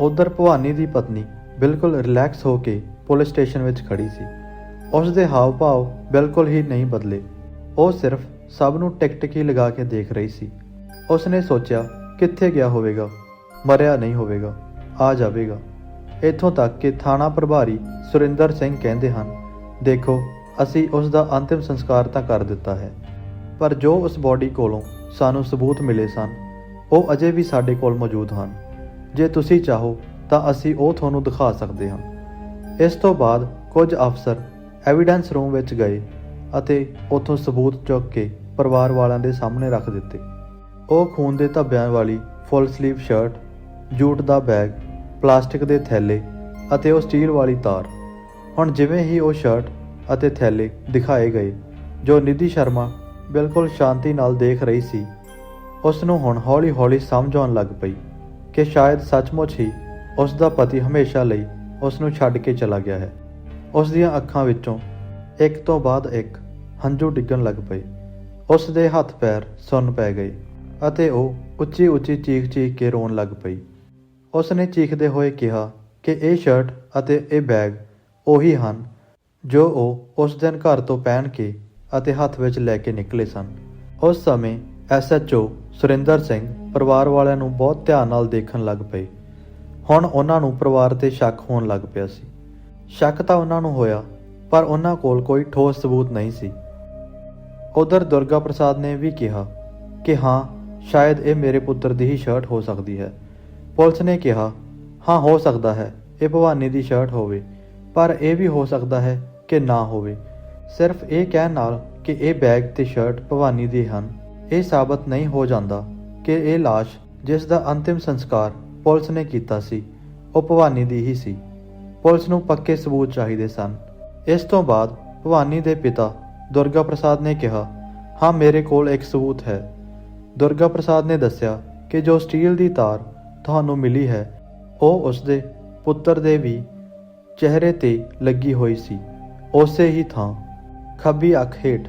ਉਧਰ ਭਵਾਨੀ ਦੀ ਪਤਨੀ ਬਿਲਕੁਲ ਰਿਲੈਕਸ ਹੋ ਕੇ ਪੁਲਿਸ ਸਟੇਸ਼ਨ ਵਿੱਚ ਖੜੀ ਸੀ। ਉਸ ਦੇ ਹਾਵ ਭਾਵ ਬਿਲਕੁਲ ਹੀ ਨਹੀਂ ਬਦਲੇ। ਉਹ ਸਿਰਫ ਸਭ ਨੂੰ ਟਿਕਟਿਕੀ ਲਗਾ ਕੇ ਦੇਖ ਰਹੀ ਸੀ। ਉਸ ਨੇ ਸੋਚਿਆ, ਕਿੱਥੇ ਗਿਆ ਹੋਵੇਗਾ? ਮਰਿਆ ਨਹੀਂ ਹੋਵੇਗਾ, ਆ ਜਾਵੇਗਾ। ਇੱਥੋਂ ਤੱਕ ਕਿ ਥਾਣਾ ਪ੍ਰਭਾਰੀ ਸੁਰਿੰਦਰ ਸਿੰਘ ਕਹਿੰਦੇ ਹਨ, ਦੇਖੋ, ਅਸੀਂ ਉਸ ਦਾ ਅੰਤਿਮ ਸੰਸਕਾਰ ਤਾਂ ਕਰ ਦਿੱਤਾ ਹੈ। ਪਰ ਜੋ ਉਸ ਬੋਡੀ ਕੋਲੋਂ ਸਾਨੂੰ ਸਬੂਤ ਮਿਲੇ ਸਨ, ਉਹ ਅਜੇ ਵੀ ਸਾਡੇ ਕੋਲ ਮੌਜੂਦ ਹਨ। ਜੇ ਤੁਸੀਂ ਚਾਹੋ ਤਾਂ ਅਸੀਂ ਉਹ ਤੁਹਾਨੂੰ ਦਿਖਾ ਸਕਦੇ ਹਾਂ। ਇਸ ਤੋਂ ਬਾਅਦ ਕੁਝ ਅਫਸਰ ਐਵੀਡੈਂਸ ਰੂਮ ਵਿੱਚ ਗਏ ਅਤੇ ਉੱਥੋਂ ਸਬੂਤ ਚੁੱਕ ਕੇ ਪਰਿਵਾਰ ਵਾਲਿਆਂ ਦੇ ਸਾਹਮਣੇ ਰੱਖ ਦਿੱਤੇ। ਉਹ ਖੂਨ ਦੇ ਧੱਬਿਆਂ ਵਾਲੀ ਫੁੱਲ ਸਲੀਵ ਸ਼ਰਟ ਜੂਟ ਦਾ ਬੈਗ ਪਲਾਸਟਿਕ ਦੇ ਥੈਲੇ ਅਤੇ ਉਹ ਸਟੀਲ ਵਾਲੀ ਤਾਰ। ਹੁਣ ਜਿਵੇਂ ਹੀ ਉਹ ਸ਼ਰਟ ਅਤੇ ਥੈਲੇ ਦਿਖਾਏ ਗਏ, ਜੋ ਨਿਧੀ ਸ਼ਰਮਾ ਬਿਲਕੁਲ ਸ਼ਾਂਤੀ ਨਾਲ ਦੇਖ ਰਹੀ ਸੀ ਉਸ ਨੂੰ ਹੁਣ ਹੌਲੀ-ਹੌਲੀ ਸਮਝ ਆਉਣ ਲੱਗ ਪਈ ਕਿ ਸ਼ਾਇਦ ਸੱਚਮੁੱਚ ਹੀ ਉਸ ਦਾ ਪਤੀ ਹਮੇਸ਼ਾ ਲਈ ਉਸ ਨੂੰ ਛੱਡ ਕੇ ਚਲਾ ਗਿਆ ਹੈ। ਉਸ ਦੀਆਂ ਅੱਖਾਂ ਵਿੱਚੋਂ ਇੱਕ ਤੋਂ ਬਾਅਦ ਇੱਕ ਹੰਝੂ ਡਿੱਗਣ ਲੱਗ ਪਏ। ਉਸ ਦੇ ਹੱਥ ਪੈਰ ਸੁੰਨ ਪੈ ਗਏ ਅਤੇ ਉਹ ਉੱਚੀ-ਉੱਚੀ ਚੀਖ-ਚੀਖ ਕੇ ਰੋਣ ਲੱਗ ਪਈ। ਉਸ ਨੇ ਚੀਖਦੇ ਹੋਏ ਕਿਹਾ ਕਿ ਇਹ ਸ਼ਰਟ ਅਤੇ ਇਹ ਬੈਗ ਉਹੀ ਹਨ ਜੋ ਉਹ ਉਸ ਦਿਨ ਘਰ ਤੋਂ ਪਹਿਨ ਕੇ ਅਤੇ ਹੱਥ ਵਿੱਚ ਲੈ ਕੇ ਨਿਕਲੇ ਸਨ। ਉਸ ਸਮੇਂ ਐਸਐਚਓ ਸੁਰਿੰਦਰ ਸਿੰਘ ਪਰਿਵਾਰ ਵਾਲਿਆਂ ਨੂੰ ਬਹੁਤ ਧਿਆਨ ਨਾਲ ਦੇਖਣ ਲੱਗ ਪਏ। ਹੁਣ ਉਹਨਾਂ ਨੂੰ ਪਰਿਵਾਰ ਤੇ ਸ਼ੱਕ ਹੋਣ ਲੱਗ ਪਿਆ ਸੀ। ਸ਼ੱਕ ਤਾਂ ਉਹਨਾਂ ਨੂੰ ਹੋਇਆ, ਪਰ ਉਹਨਾਂ ਕੋਲ ਕੋਈ ਠੋਸ ਸਬੂਤ ਨਹੀਂ ਸੀ। ਉਧਰ ਦੁਰਗਾ ਪ੍ਰਸਾਦ ਨੇ ਵੀ ਕਿਹਾ ਕਿ ਹਾਂ, ਸ਼ਾਇਦ ਇਹ ਮੇਰੇ ਪੁੱਤਰ ਦੀ ਹੀ ਸ਼ਰਟ ਹੋ ਸਕਦੀ ਹੈ। ਪੁਲਿਸ ਨੇ ਕਿਹਾ, ਹਾਂ, ਹੋ ਸਕਦਾ ਹੈ, ਇਹ ਭਵਾਨੀ ਦੀ ਸ਼ਰਟ ਹੋਵੇ, ਪਰ ਇਹ ਵੀ ਹੋ ਸਕਦਾ ਹੈ ਕਿ ਨਾ ਹੋਵੇ। ਸਿਰਫ ਇਹ ਕਹਿਣ ਨਾਲ ਕਿ ਇਹ ਬੈਗ ਤੇ ਸ਼ਰਟ ਭਵਾਨੀ ਦੇ ਹਨ, ਇਹ ਸਾਬਤ ਨਹੀਂ ਹੋ ਜਾਂਦਾ ਕਿ ਇਹ ਲਾਸ਼ ਜਿਸ ਦਾ ਅੰਤਿਮ ਸੰਸਕਾਰ ਪੁਲਿਸ ਨੇ ਕੀਤਾ ਸੀ, ਉਹ ਭਵਾਨੀ ਦੀ ਹੀ ਸੀ। ਪੁਲਿਸ ਨੂੰ ਪੱਕੇ ਸਬੂਤ ਚਾਹੀਦੇ ਸਨ। ਇਸ ਤੋਂ ਬਾਅਦ ਭਵਾਨੀ ਦੇ ਪਿਤਾ ਦੁਰਗਾ ਪ੍ਰਸਾਦ ਨੇ ਕਿਹਾ, ਹਾਂ, ਮੇਰੇ ਕੋਲ ਇੱਕ ਸਬੂਤ ਹੈ। ਦੁਰਗਾ ਪ੍ਰਸਾਦ ਨੇ ਦੱਸਿਆ ਕਿ ਜੋ ਸਟੀਲ ਦੀ ਤਾਰ ਤੁਹਾਨੂੰ ਮਿਲੀ ਹੈ, ਉਹ ਉਸਦੇ ਪੁੱਤਰ ਦੇ ਵੀ ਚਿਹਰੇ ਤੇ ਲੱਗੀ ਹੋਈ ਸੀ। ਉਸੇ ਹੀ ਥਾਂ ਖੱਬੀ ਅੱਖ ਹੇਠ,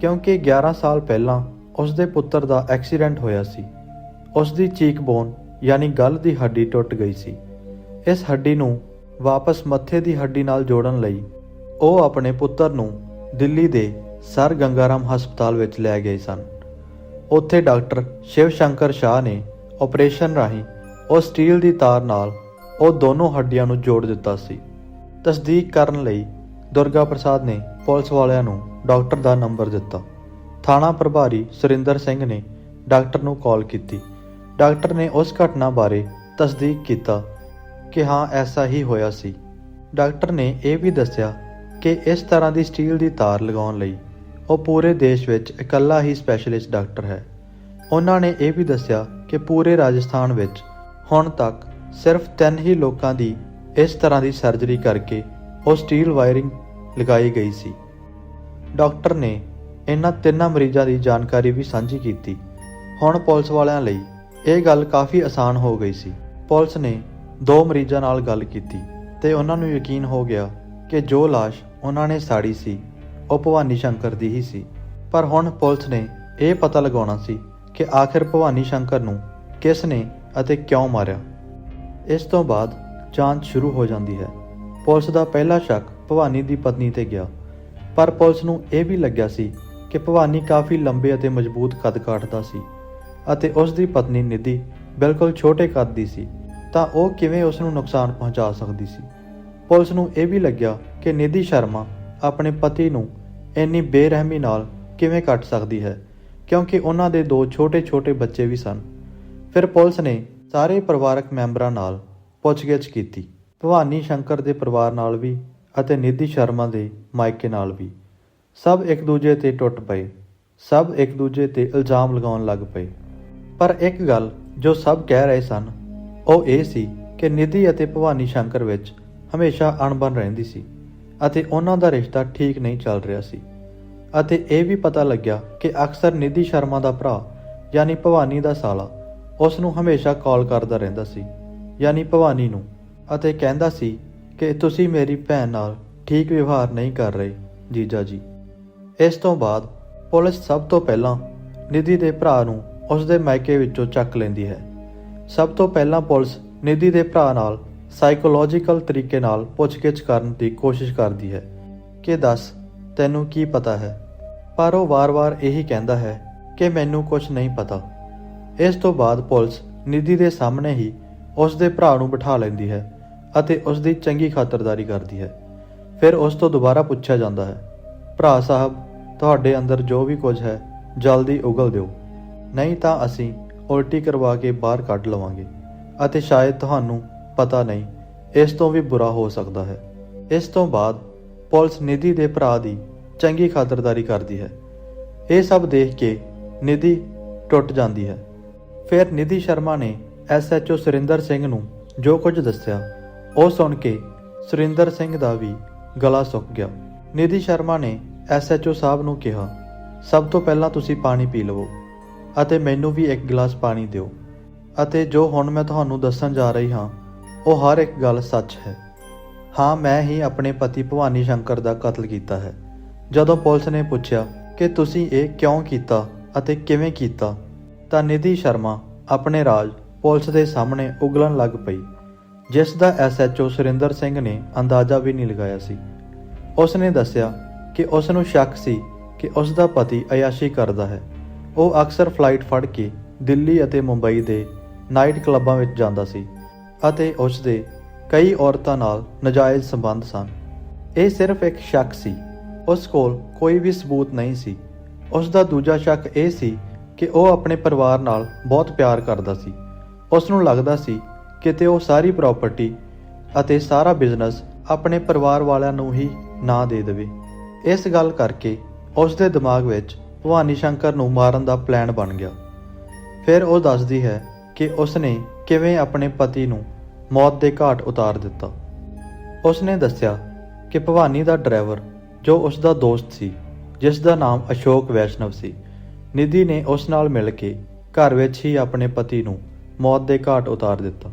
ਕਿਉਂਕਿ 11 ਸਾਲ ਪਹਿਲਾਂ ਉਸਦੇ ਪੁੱਤਰ ਦਾ ਐਕਸੀਡੈਂਟ ਹੋਇਆ ਸੀ ਉਸ ਦੀ ਚੀਕ ਬੋਨ ਯਾਨੀ ਗਲ ਦੀ ਹੱਡੀ ਟੁੱਟ ਗਈ ਸੀ। ਇਸ ਹੱਡੀ ਨੂੰ ਵਾਪਸ ਮੱਥੇ ਦੀ ਹੱਡੀ ਨਾਲ ਜੋੜਨ ਲਈ ਉਹ ਆਪਣੇ ਪੁੱਤਰ ਨੂੰ ਦਿੱਲੀ ਦੇ ਸਰ ਗੰਗਾਰਾਮ ਹਸਪਤਾਲ ਵਿੱਚ ਲੈ ਗਏ ਸਨ। ਉੱਥੇ ਡਾਕਟਰ ਸ਼ਿਵ ਸ਼ੰਕਰ ਸ਼ਾਹ ਨੇ ਆਪਰੇਸ਼ਨ ਰਾਹੀਂ ਉਹ ਸਟੀਲ ਦੀ ਤਾਰ ਨਾਲ ਉਹ ਦੋਨੋਂ ਹੱਡੀਆਂ ਨੂੰ ਜੋੜ ਦਿੱਤਾ ਸੀ। ਤਸਦੀਕ ਕਰਨ ਲਈ ਦੁਰਗਾ ਪ੍ਰਸਾਦ ਨੇ ਪੁਲਿਸ ਵਾਲਿਆਂ ਨੂੰ ਡਾਕਟਰ ਦਾ ਨੰਬਰ ਦਿੱਤਾ। ਥਾਣਾ ਪ੍ਰਭਾਰੀ ਸੁਰਿੰਦਰ ਸਿੰਘ ਨੇ ਡਾਕਟਰ ਨੂੰ ਕਾਲ ਕੀਤੀ। ਡਾਕਟਰ ਨੇ ਉਸ ਘਟਨਾ ਬਾਰੇ ਤਸਦੀਕ ਕੀਤਾ ਕਿ ਹਾਂ, ਐਸਾ ਹੀ ਹੋਇਆ ਸੀ। ਡਾਕਟਰ ਨੇ ਇਹ ਵੀ ਦੱਸਿਆ ਕਿ ਇਸ ਤਰ੍ਹਾਂ ਦੀ ਸਟੀਲ ਦੀ ਤਾਰ ਲਗਾਉਣ ਲਈ ਉਹ ਪੂਰੇ ਦੇਸ਼ ਵਿੱਚ ਇਕੱਲਾ ਹੀ ਸਪੈਸ਼ਲਿਸਟ ਡਾਕਟਰ ਹੈ। ਉਹਨਾਂ ਨੇ ਇਹ ਵੀ ਦੱਸਿਆ ਕਿ ਪੂਰੇ ਰਾਜਸਥਾਨ ਵਿੱਚ ਹੁਣ ਤੱਕ ਸਿਰਫ ਤਿੰਨ ਹੀ ਲੋਕਾਂ ਦੀ ਇਸ ਤਰ੍ਹਾਂ ਦੀ ਸਰਜਰੀ ਕਰਕੇ ਉਹ ਸਟੀਲ ਵਾਇਰਿੰਗ ਲਗਾਈ ਗਈ ਸੀ। ਡਾਕਟਰ ਨੇ ਇਹਨਾਂ ਤਿੰਨਾਂ ਮਰੀਜ਼ਾਂ ਦੀ ਜਾਣਕਾਰੀ ਵੀ ਸਾਂਝੀ ਕੀਤੀ। ਹੁਣ ਪੁਲਿਸ ਵਾਲਿਆਂ ਲਈ ਇਹ ਗੱਲ ਕਾਫੀ ਆਸਾਨ ਹੋ ਗਈ ਸੀ। ਪੁਲਿਸ ਨੇ ਦੋ ਮਰੀਜ਼ਾਂ ਨਾਲ ਗੱਲ ਕੀਤੀ ਤੇ ਉਹਨਾਂ ਨੂੰ ਯਕੀਨ ਹੋ ਗਿਆ ਕਿ ਜੋ ਲਾਸ਼ ਉਹਨਾਂ ਨੇ ਸਾੜੀ ਸੀ, ਉਹ ਭਵਾਨੀ ਸ਼ੰਕਰ ਦੀ ਹੀ ਸੀ। ਪਰ ਹੁਣ ਪੁਲਿਸ ਨੇ ਇਹ ਪਤਾ ਲਗਾਉਣਾ ਸੀ ਕਿ ਆਖਿਰ ਭਵਾਨੀ ਸ਼ੰਕਰ ਨੂੰ ਕਿਸ ਨੇ ਅਤੇ ਕਿਉਂ ਮਾਰਿਆ। ਇਸ ਤੋਂ ਬਾਅਦ ਜਾਂਚ ਸ਼ੁਰੂ ਹੋ ਜਾਂਦੀ ਹੈ। ਪੁਲਿਸ ਦਾ ਪਹਿਲਾ ਸ਼ੱਕ ਭਵਾਨੀ ਦੀ ਪਤਨੀ ਤੇ ਗਿਆ। ਪਰ ਪੁਲਿਸ ਨੂੰ ਇਹ ਵੀ ਲੱਗਿਆ ਸੀ ਕਿ ਭਵਾਨੀ ਕਾਫੀ ਲੰਬੇ ਅਤੇ ਮਜ਼ਬੂਤ ਕੱਦ ਕਾਠਦਾ ਸੀ ਅਤੇ ਉਸ ਦੀ ਪਤਨੀ ਨਿਧੀ ਬਿਲਕੁਲ ਛੋਟੇ ਕੱਦ ਦੀ ਸੀ। ਤਾਂ ਉਹ ਕਿਵੇਂ ਉਸ ਨੂੰ ਨੁਕਸਾਨ ਪਹੁੰਚਾ ਸਕਦੀ ਸੀ? ਪੁਲਿਸ ਨੂੰ ਇਹ ਵੀ ਲੱਗਿਆ ਕਿ ਨਿਧੀ ਸ਼ਰਮਾ ਆਪਣੇ ਪਤੀ ਨੂੰ ਇੰਨੀ ਬੇਰਹਿਮੀ ਨਾਲ ਕਿਵੇਂ ਕੱਟ ਸਕਦੀ ਹੈ, ਕਿਉਂਕਿ ਉਹਨਾਂ ਦੇ ਦੋ ਛੋਟੇ-ਛੋਟੇ ਬੱਚੇ ਵੀ ਸਨ। ਫਿਰ ਪੁਲਿਸ ਨੇ ਸਾਰੇ ਪਰਿਵਾਰਕ ਮੈਂਬਰਾਂ ਨਾਲ ਪੁੱਛਗਿੱਛ ਕੀਤੀ। ਭਵਾਨੀ ਸ਼ੰਕਰ ਦੇ ਪਰਿਵਾਰ ਨਾਲ ਵੀ ਅਤੇ ਨਿਧੀ ਸ਼ਰਮਾ ਦੇ ਮਾਇਕੇ ਨਾਲ ਵੀ। ਸਭ ਇੱਕ ਦੂਜੇ ਤੇ ਟੁੱਟ ਪਏ। ਸਭ ਇੱਕ ਦੂਜੇ ਤੇ ਇਲਜ਼ਾਮ ਲਗਾਉਣ ਲੱਗ ਪਏ। ਪਰ ਇੱਕ ਗੱਲ ਜੋ ਸਭ ਕਹਿ ਰਹੇ ਸਨ ਉਹ ਇਹ ਸੀ ਕਿ ਨਿਧੀ ਅਤੇ ਭਵਾਨੀ ਸ਼ੰਕਰ ਵਿੱਚ ਹਮੇਸ਼ਾ ਅਣਬਣ ਰਹਿੰਦੀ ਸੀ ਅਤੇ ਉਹਨਾਂ ਦਾ ਰਿਸ਼ਤਾ ਠੀਕ ਨਹੀਂ ਚੱਲ ਰਿਹਾ ਸੀ। ਅਤੇ ਇਹ ਵੀ ਪਤਾ ਲੱਗਿਆ ਕਿ ਅਕਸਰ ਨਿਧੀ ਸ਼ਰਮਾ ਦਾ ਭਰਾ, ਯਾਨੀ ਭਵਾਨੀ ਦਾ ਸਾਲਾ ਉਸ ਨੂੰ ਹਮੇਸ਼ਾ ਕਾਲ ਕਰਦਾ ਰਹਿੰਦਾ ਸੀ, ਯਾਨੀ ਭਵਾਨੀ ਨੂੰ, ਅਤੇ ਕਹਿੰਦਾ ਸੀ ਕਿ ਤੁਸੀਂ ਮੇਰੀ ਭੈਣ ਨਾਲ ਠੀਕ ਵਿਵਹਾਰ ਨਹੀਂ ਕਰ ਰਹੇ, ਜੀਜਾ ਜੀ। ਇਸ ਤੋਂ ਬਾਅਦ ਪੁਲਿਸ ਸਭ ਤੋਂ ਪਹਿਲਾਂ ਨਿਧੀ ਦੇ ਭਰਾ ਨੂੰ ਉਸ ਦੇ ਮਾਇਕੇ ਵਿੱਚੋਂ ਚੱਕ ਲੈਂਦੀ ਹੈ। ਸਭ ਤੋਂ ਪਹਿਲਾਂ ਪੁਲਿਸ ਨਿਧੀ ਦੇ ਭਰਾ ਨਾਲ ਸਾਈਕੋਲੋਜੀਕਲ ਤਰੀਕੇ ਨਾਲ ਪੁੱਛਗਿੱਛ ਕਰਨ ਦੀ ਕੋਸ਼ਿਸ਼ ਕਰਦੀ ਹੈ। ਕਿ ਦੱਸ, ਤੈਨੂੰ ਕੀ ਪਤਾ ਹੈ? ਪਰ ਉਹ ਵਾਰ-ਵਾਰ ਇਹੀ ਕਹਿੰਦਾ ਹੈ ਕਿ ਮੈਨੂੰ ਕੁਝ ਨਹੀਂ ਪਤਾ। ਇਸ ਤੋਂ ਬਾਅਦ ਪੁਲਿਸ ਨਿਧੀ ਦੇ ਸਾਹਮਣੇ ਹੀ ਉਸ ਦੇ ਭਰਾ ਨੂੰ ਬਿਠਾ ਲੈਂਦੀ ਹੈ ਅਤੇ ਉਸ ਦੀ ਚੰਗੀ ਖਾਤਰਦਾਰੀ ਕਰਦੀ ਹੈ। ਫਿਰ ਉਸ ਤੋਂ ਦੁਬਾਰਾ ਪੁੱਛਿਆ ਜਾਂਦਾ ਹੈ, ਭਰਾ ਸਾਹਿਬ, ਤੁਹਾਡੇ ਅੰਦਰ ਜੋ ਵੀ ਕੁਝ ਹੈ, ਜਲਦੀ ਉਗਲ ਦਿਓ। ਨਹੀਂ ਤਾਂ ਅਸੀਂ ਉਲਟੀ ਕਰਵਾ ਕੇ ਬਾਹਰ ਕੱਢ ਲਵਾਂਗੇ ਅਤੇ ਸ਼ਾਇਦ ਤੁਹਾਨੂੰ ਪਤਾ ਨਹੀਂ, ਇਸ ਤੋਂ ਵੀ ਬੁਰਾ ਹੋ ਸਕਦਾ ਹੈ। ਇਸ ਤੋਂ ਬਾਅਦ ਪੁਲਿਸ ਨਿਧੀ ਦੇ ਭਰਾ ਦੀ ਚੰਗੀ ਖਾਤਰਦਾਰੀ ਕਰਦੀ ਹੈ। ਇਹ ਸਭ ਦੇਖ ਕੇ ਨਿਧੀ ਟੁੱਟ ਜਾਂਦੀ ਹੈ। ਫਿਰ ਨਿਧੀ ਸ਼ਰਮਾ ਨੇ ਐਸਐਚਓ ਸੁਰਿੰਦਰ ਸਿੰਘ ਨੂੰ ਜੋ ਕੁਝ ਦੱਸਿਆ, ਉਹ ਸੁਣ ਕੇ ਸੁਰਿੰਦਰ ਸਿੰਘ ਦਾ ਵੀ ਗਲਾ ਸੁੱਕ ਗਿਆ। ਨਿਧੀ ਸ਼ਰਮਾ ਨੇ ਐਸਐਚਓ ਸਾਹਿਬ ਨੂੰ ਕਿਹਾ, ਸਭ ਤੋਂ ਪਹਿਲਾਂ ਤੁਸੀਂ ਪਾਣੀ ਪੀ ਲਵੋ। ਅਤੇ ਮੈਨੂੰ ਵੀ ਇੱਕ ਗਲਾਸ ਪਾਣੀ ਦਿਓ। ਅਤੇ ਜੋ ਹੁਣ ਮੈਂ ਤੁਹਾਨੂੰ ਦੱਸਣ ਜਾ ਰਹੀ ਹਾਂ, ਉਹ ਹਰ ਇੱਕ ਗੱਲ ਸੱਚ ਹੈ। ਹਾਂ, ਮੈਂ ਹੀ ਆਪਣੇ ਪਤੀ ਭਵਾਨੀ ਸ਼ੰਕਰ ਦਾ ਕਤਲ ਕੀਤਾ ਹੈ। ਜਦੋਂ ਪੁਲਿਸ ਨੇ ਪੁੱਛਿਆ ਕਿ ਤੁਸੀਂ ਇਹ ਕਿਉਂ ਕੀਤਾ ਅਤੇ ਕਿਵੇਂ ਕੀਤਾ, ਤਾਂ ਨਿਧੀ ਸ਼ਰਮਾ ਆਪਣੇ ਰਾਜ ਪੁਲਿਸ ਦੇ ਸਾਹਮਣੇ ਉਗਲਣ ਲੱਗ ਪਈ, ਜਿਸ ਦਾ ਐਸਐਚਓ ਸੁਰਿੰਦਰ ਸਿੰਘ ਨੇ ਅੰਦਾਜ਼ਾ ਵੀ ਨਹੀਂ ਲਗਾਇਆ ਸੀ। ਉਸ ਨੇ ਦੱਸਿਆ ਕਿ ਉਸ ਨੂੰ ਸ਼ੱਕ ਸੀ ਕਿ ਉਸ ਦਾ ਪਤੀ ਅਯਾਸ਼ੀ ਕਰਦਾ ਹੈ। ਉਹ ਅਕਸਰ ਫਲਾਈਟ ਫੜ ਕੇ ਦਿੱਲੀ ਅਤੇ ਮੁੰਬਈ ਦੇ ਨਾਈਟ ਕਲੱਬਾਂ ਵਿੱਚ ਜਾਂਦਾ ਸੀ ਅਤੇ ਉਸ ਦੇ ਕਈ ਔਰਤਾਂ ਨਾਲ ਨਾਜਾਇਜ਼ ਸੰਬੰਧ ਸਨ। ਇਹ ਸਿਰਫ ਇੱਕ ਸ਼ੱਕ ਸੀ। ਉਸ ਕੋਲ ਕੋਈ ਵੀ ਸਬੂਤ ਨਹੀਂ ਸੀ। ਉਸ ਦਾ ਦੂਜਾ ਸ਼ੱਕ ਇਹ ਸੀ ਕਿ ਉਹ ਆਪਣੇ ਪਰਿਵਾਰ ਨਾਲ ਬਹੁਤ ਪਿਆਰ ਕਰਦਾ ਸੀ। ਉਸ ਨੂੰ ਲੱਗਦਾ ਸੀ ਕਿਤੇ ਉਹ ਸਾਰੀ ਪ੍ਰਾਪਰਟੀ ਅਤੇ ਸਾਰਾ ਬਿਜ਼ਨਸ ਆਪਣੇ ਪਰਿਵਾਰ ਵਾਲਿਆਂ ਨੂੰ ਹੀ ਨਾ ਦੇ ਦੇਵੇ। ਇਸ ਗੱਲ ਕਰਕੇ ਉਸ ਦੇ ਦਿਮਾਗ ਵਿੱਚ ਭਵਾਨੀ ਸ਼ੰਕਰ ਨੂੰ ਮਾਰਨ ਦਾ ਪਲਾਨ ਬਣ ਗਿਆ। ਫਿਰ ਉਹ ਦੱਸਦੀ ਹੈ ਕਿ ਉਸ ਨੇ ਕਿਵੇਂ ਆਪਣੇ ਪਤੀ ਨੂੰ ਮੌਤ ਦੇ ਘਾਟ ਉਤਾਰ ਦਿੱਤਾ। ਉਸ ਨੇ ਦੱਸਿਆ ਕਿ ਭਵਾਨੀ ਦਾ ਡਰਾਈਵਰ ਜੋ ਉਸ ਦਾ ਦੋਸਤ ਸੀ, ਜਿਸ ਦਾ ਨਾਮ ਅਸ਼ੋਕ ਵੈਸ਼ਨਵ ਸੀ, ਨਿਧੀ ਨੇ ਉਸ ਨਾਲ ਮਿਲ ਕੇ ਘਰ ਵਿੱਚ ਹੀ ਆਪਣੇ ਪਤੀ ਨੂੰ ਮੌਤ ਦੇ ਘਾਟ ਉਤਾਰ ਦਿੱਤਾ।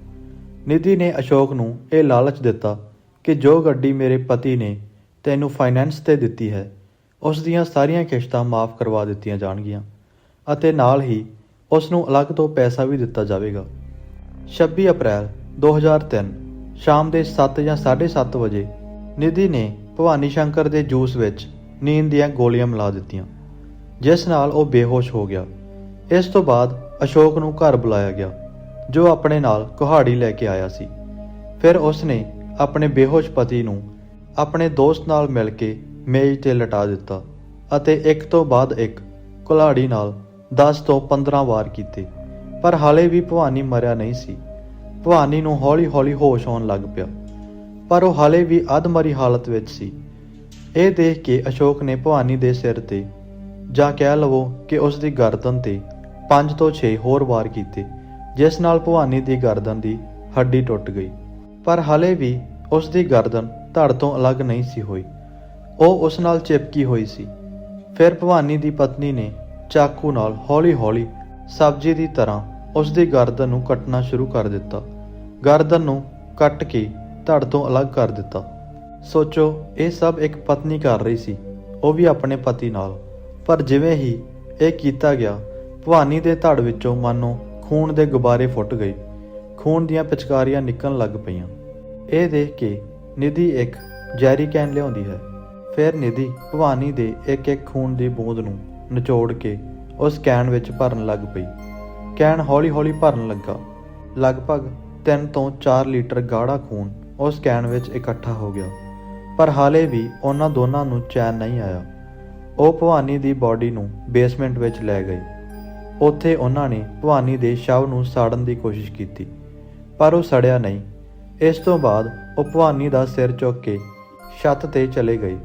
ਨਿਧੀ ਨੇ ਅਸ਼ੋਕ ਨੂੰ ਇਹ ਲਾਲਚ ਦਿੱਤਾ ਕਿ ਜੋ ਗੱਡੀ ਮੇਰੇ ਪਤੀ ਨੇ ਤੈਨੂੰ ਫਾਈਨੈਂਸ ਤੇ ਦਿੱਤੀ ਹੈ ਉਸ ਦੀਆਂ ਸਾਰੀਆਂ ਕਿਸ਼ਤਾਂ ਮਾਫ ਕਰਵਾ ਦਿੱਤੀਆਂ ਜਾਣਗੀਆਂ ਅਤੇ ਨਾਲ ਹੀ ਉਸ ਨੂੰ ਅਲੱਗ ਤੋਂ ਪੈਸਾ ਵੀ ਦਿੱਤਾ ਜਾਵੇਗਾ। 26 ਅਪ੍ਰੈਲ 2003 ਸ਼ਾਮ ਦੇ 7 ਜਾਂ 7:30 ਵਜੇ ਨਿਧੀ ਨੇ ਭਵਾਨੀ ਸ਼ੰਕਰ ਦੇ ਜੂਸ ਵਿੱਚ ਨੀਂਦ ਦੀਆਂ ਗੋਲੀਆਂ ਮਿਲਾ ਦਿੱਤੀਆਂ, ਜਿਸ ਨਾਲ ਉਹ ਬੇਹੋਸ਼ ਹੋ ਗਿਆ। ਇਸ ਤੋਂ ਬਾਅਦ ਅਸ਼ੋਕ ਨੂੰ ਘਰ ਬੁਲਾਇਆ ਗਿਆ, ਜੋ ਆਪਣੇ ਨਾਲ ਕੁਹਾੜੀ ਲੈ ਕੇ ਆਇਆ ਸੀ। ਫਿਰ ਉਸ ਨੇ ਆਪਣੇ ਬੇਹੋਸ਼ ਪਤੀ ਨੂੰ ਆਪਣੇ ਦੋਸਤ ਨਾਲ ਮਿਲ ਕੇ ਮੇਜ਼ ਤੇ ਲਟਾ ਦਿੱਤਾ ਅਤੇ ਇੱਕ ਤੋਂ ਬਾਅਦ ਇੱਕ ਕੁਲਾੜੀ ਨਾਲ 10 ਤੋਂ 15 ਵਾਰ ਕੀਤੇ, ਪਰ ਹਾਲੇ ਵੀ ਭਵਾਨੀ ਮਰਿਆ ਨਹੀਂ ਸੀ। ਭਵਾਨੀ ਨੂੰ ਹੌਲੀ-ਹੌਲੀ ਹੋਸ਼ ਆਉਣ ਲੱਗ ਪਿਆ, ਪਰ ਉਹ ਹਾਲੇ ਵੀ ਅਧਮਰੀ ਹਾਲਤ ਵਿੱਚ ਸੀ। ਇਹ ਦੇਖ ਕੇ ਅਸ਼ੋਕ ਨੇ ਭਵਾਨੀ ਦੇ ਸਿਰ ਤੇ ਜਾਂ ਕਹਿ ਲਵੋ ਕਿ ਉਸ ਦੀ ਗਰਦਨ ਤੇ 5 ਤੋਂ 6 ਹੋਰ ਵਾਰ ਕੀਤੇ, ਜਿਸ ਨਾਲ ਭਵਾਨੀ ਦੀ ਗਰਦਨ ਦੀ ਹੱਡੀ ਟੁੱਟ ਗਈ। ਪਰ ਹਲੇ ਵੀ ਉਸ ਦੀ ਗਰਦਨ ਧੜ ਤੋਂ ਅਲੱਗ ਨਹੀਂ ਸੀ ਹੋਈ। ਉਹ ਉਸ ਨਾਲ ਚਿਪਕੀ ਹੋਈ ਸੀ। ਫਿਰ ਭਵਾਨੀ ਦੀ ਪਤਨੀ ਨੇ ਚਾਕੂ ਨਾਲ ਹੌਲੀ-ਹੌਲੀ ਸਬਜ਼ੀ ਦੀ ਤਰ੍ਹਾਂ ਉਸ ਦੀ ਗਰਦਨ ਨੂੰ ਕੱਟਣਾ ਸ਼ੁਰੂ ਕਰ ਦਿੱਤਾ। ਗਰਦਨ ਨੂੰ ਕੱਟ ਕੇ ਧੜ ਤੋਂ ਅਲੱਗ ਕਰ ਦਿੱਤਾ। ਸੋਚੋ, ਇਹ ਸਭ ਇੱਕ ਪਤਨੀ ਕਰ ਰਹੀ ਸੀ। ਉਹ ਵੀ ਆਪਣੇ ਪਤੀ ਨਾਲ। ਪਰ ਜਿਵੇਂ ਹੀ ਇਹ ਕੀਤਾ ਗਿਆ, ਭਵਾਨੀ ਦੇ ਧੜ ਵਿੱਚੋਂ ਮਾਨੋ ਖੂਨ ਦੇ ਗੁਬਾਰੇ ਫੁੱਟ ਗਏ। ਖੂਨ ਦੀਆਂ ਪਿਚਕਾਰੀਆਂ ਨਿਕਲਣ ਲੱਗ ਪਈਆਂ। ਇਹ ਦੇਖ ਕੇ ਨਿਧੀ ਇੱਕ ਜੈਰੀ ਕੈਨ ਲਿਆਉਂਦੀ ਹੈ ਫਿਰ ਨਿਧੀ ਭਵਾਨੀ ਦੇ ਇੱਕ ਇੱਕ ਖੂਨ ਦੀ ਬੂੰਦ ਨੂੰ ਨਿਚੋੜ ਕੇ ਉਸ ਕੈਨ ਵਿੱਚ ਭਰਨ ਲੱਗ ਪਈ। ਕੈਨ ਹੌਲੀ-ਹੌਲੀ ਭਰਨ ਲੱਗਾ। ਲਗਭਗ 3 ਤੋਂ 4 ਲੀਟਰ ਗਾੜਾ ਖੂਨ ਉਸ ਕੈਨ ਵਿੱਚ ਇਕੱਠਾ ਹੋ ਗਿਆ। ਪਰ ਹਾਲੇ ਵੀ ਉਹਨਾਂ ਦੋਨਾਂ ਨੂੰ ਚੈਨ ਨਹੀਂ ਆਇਆ। ਉਹ ਭਵਾਨੀ ਦੀ ਬਾਡੀ ਨੂੰ ਬੇਸਮੈਂਟ ਵਿੱਚ ਲੈ ਗਏ। ਉੱਥੇ ਉਹਨਾਂ ਨੇ ਭਵਾਨੀ ਦੇ ਸ਼ਵ ਨੂੰ ਸਾੜਨ ਦੀ ਕੋਸ਼ਿਸ਼ ਕੀਤੀ, ਪਰ ਉਹ ਸੜਿਆ ਨਹੀਂ। ਇਸ ਤੋਂ ਬਾਅਦ ਉਹ ਭਵਾਨੀ ਦਾ ਸਿਰ ਚੁੱਕ ਕੇ ਛੱਤ ਤੇ ਚਲੇ ਗਏ।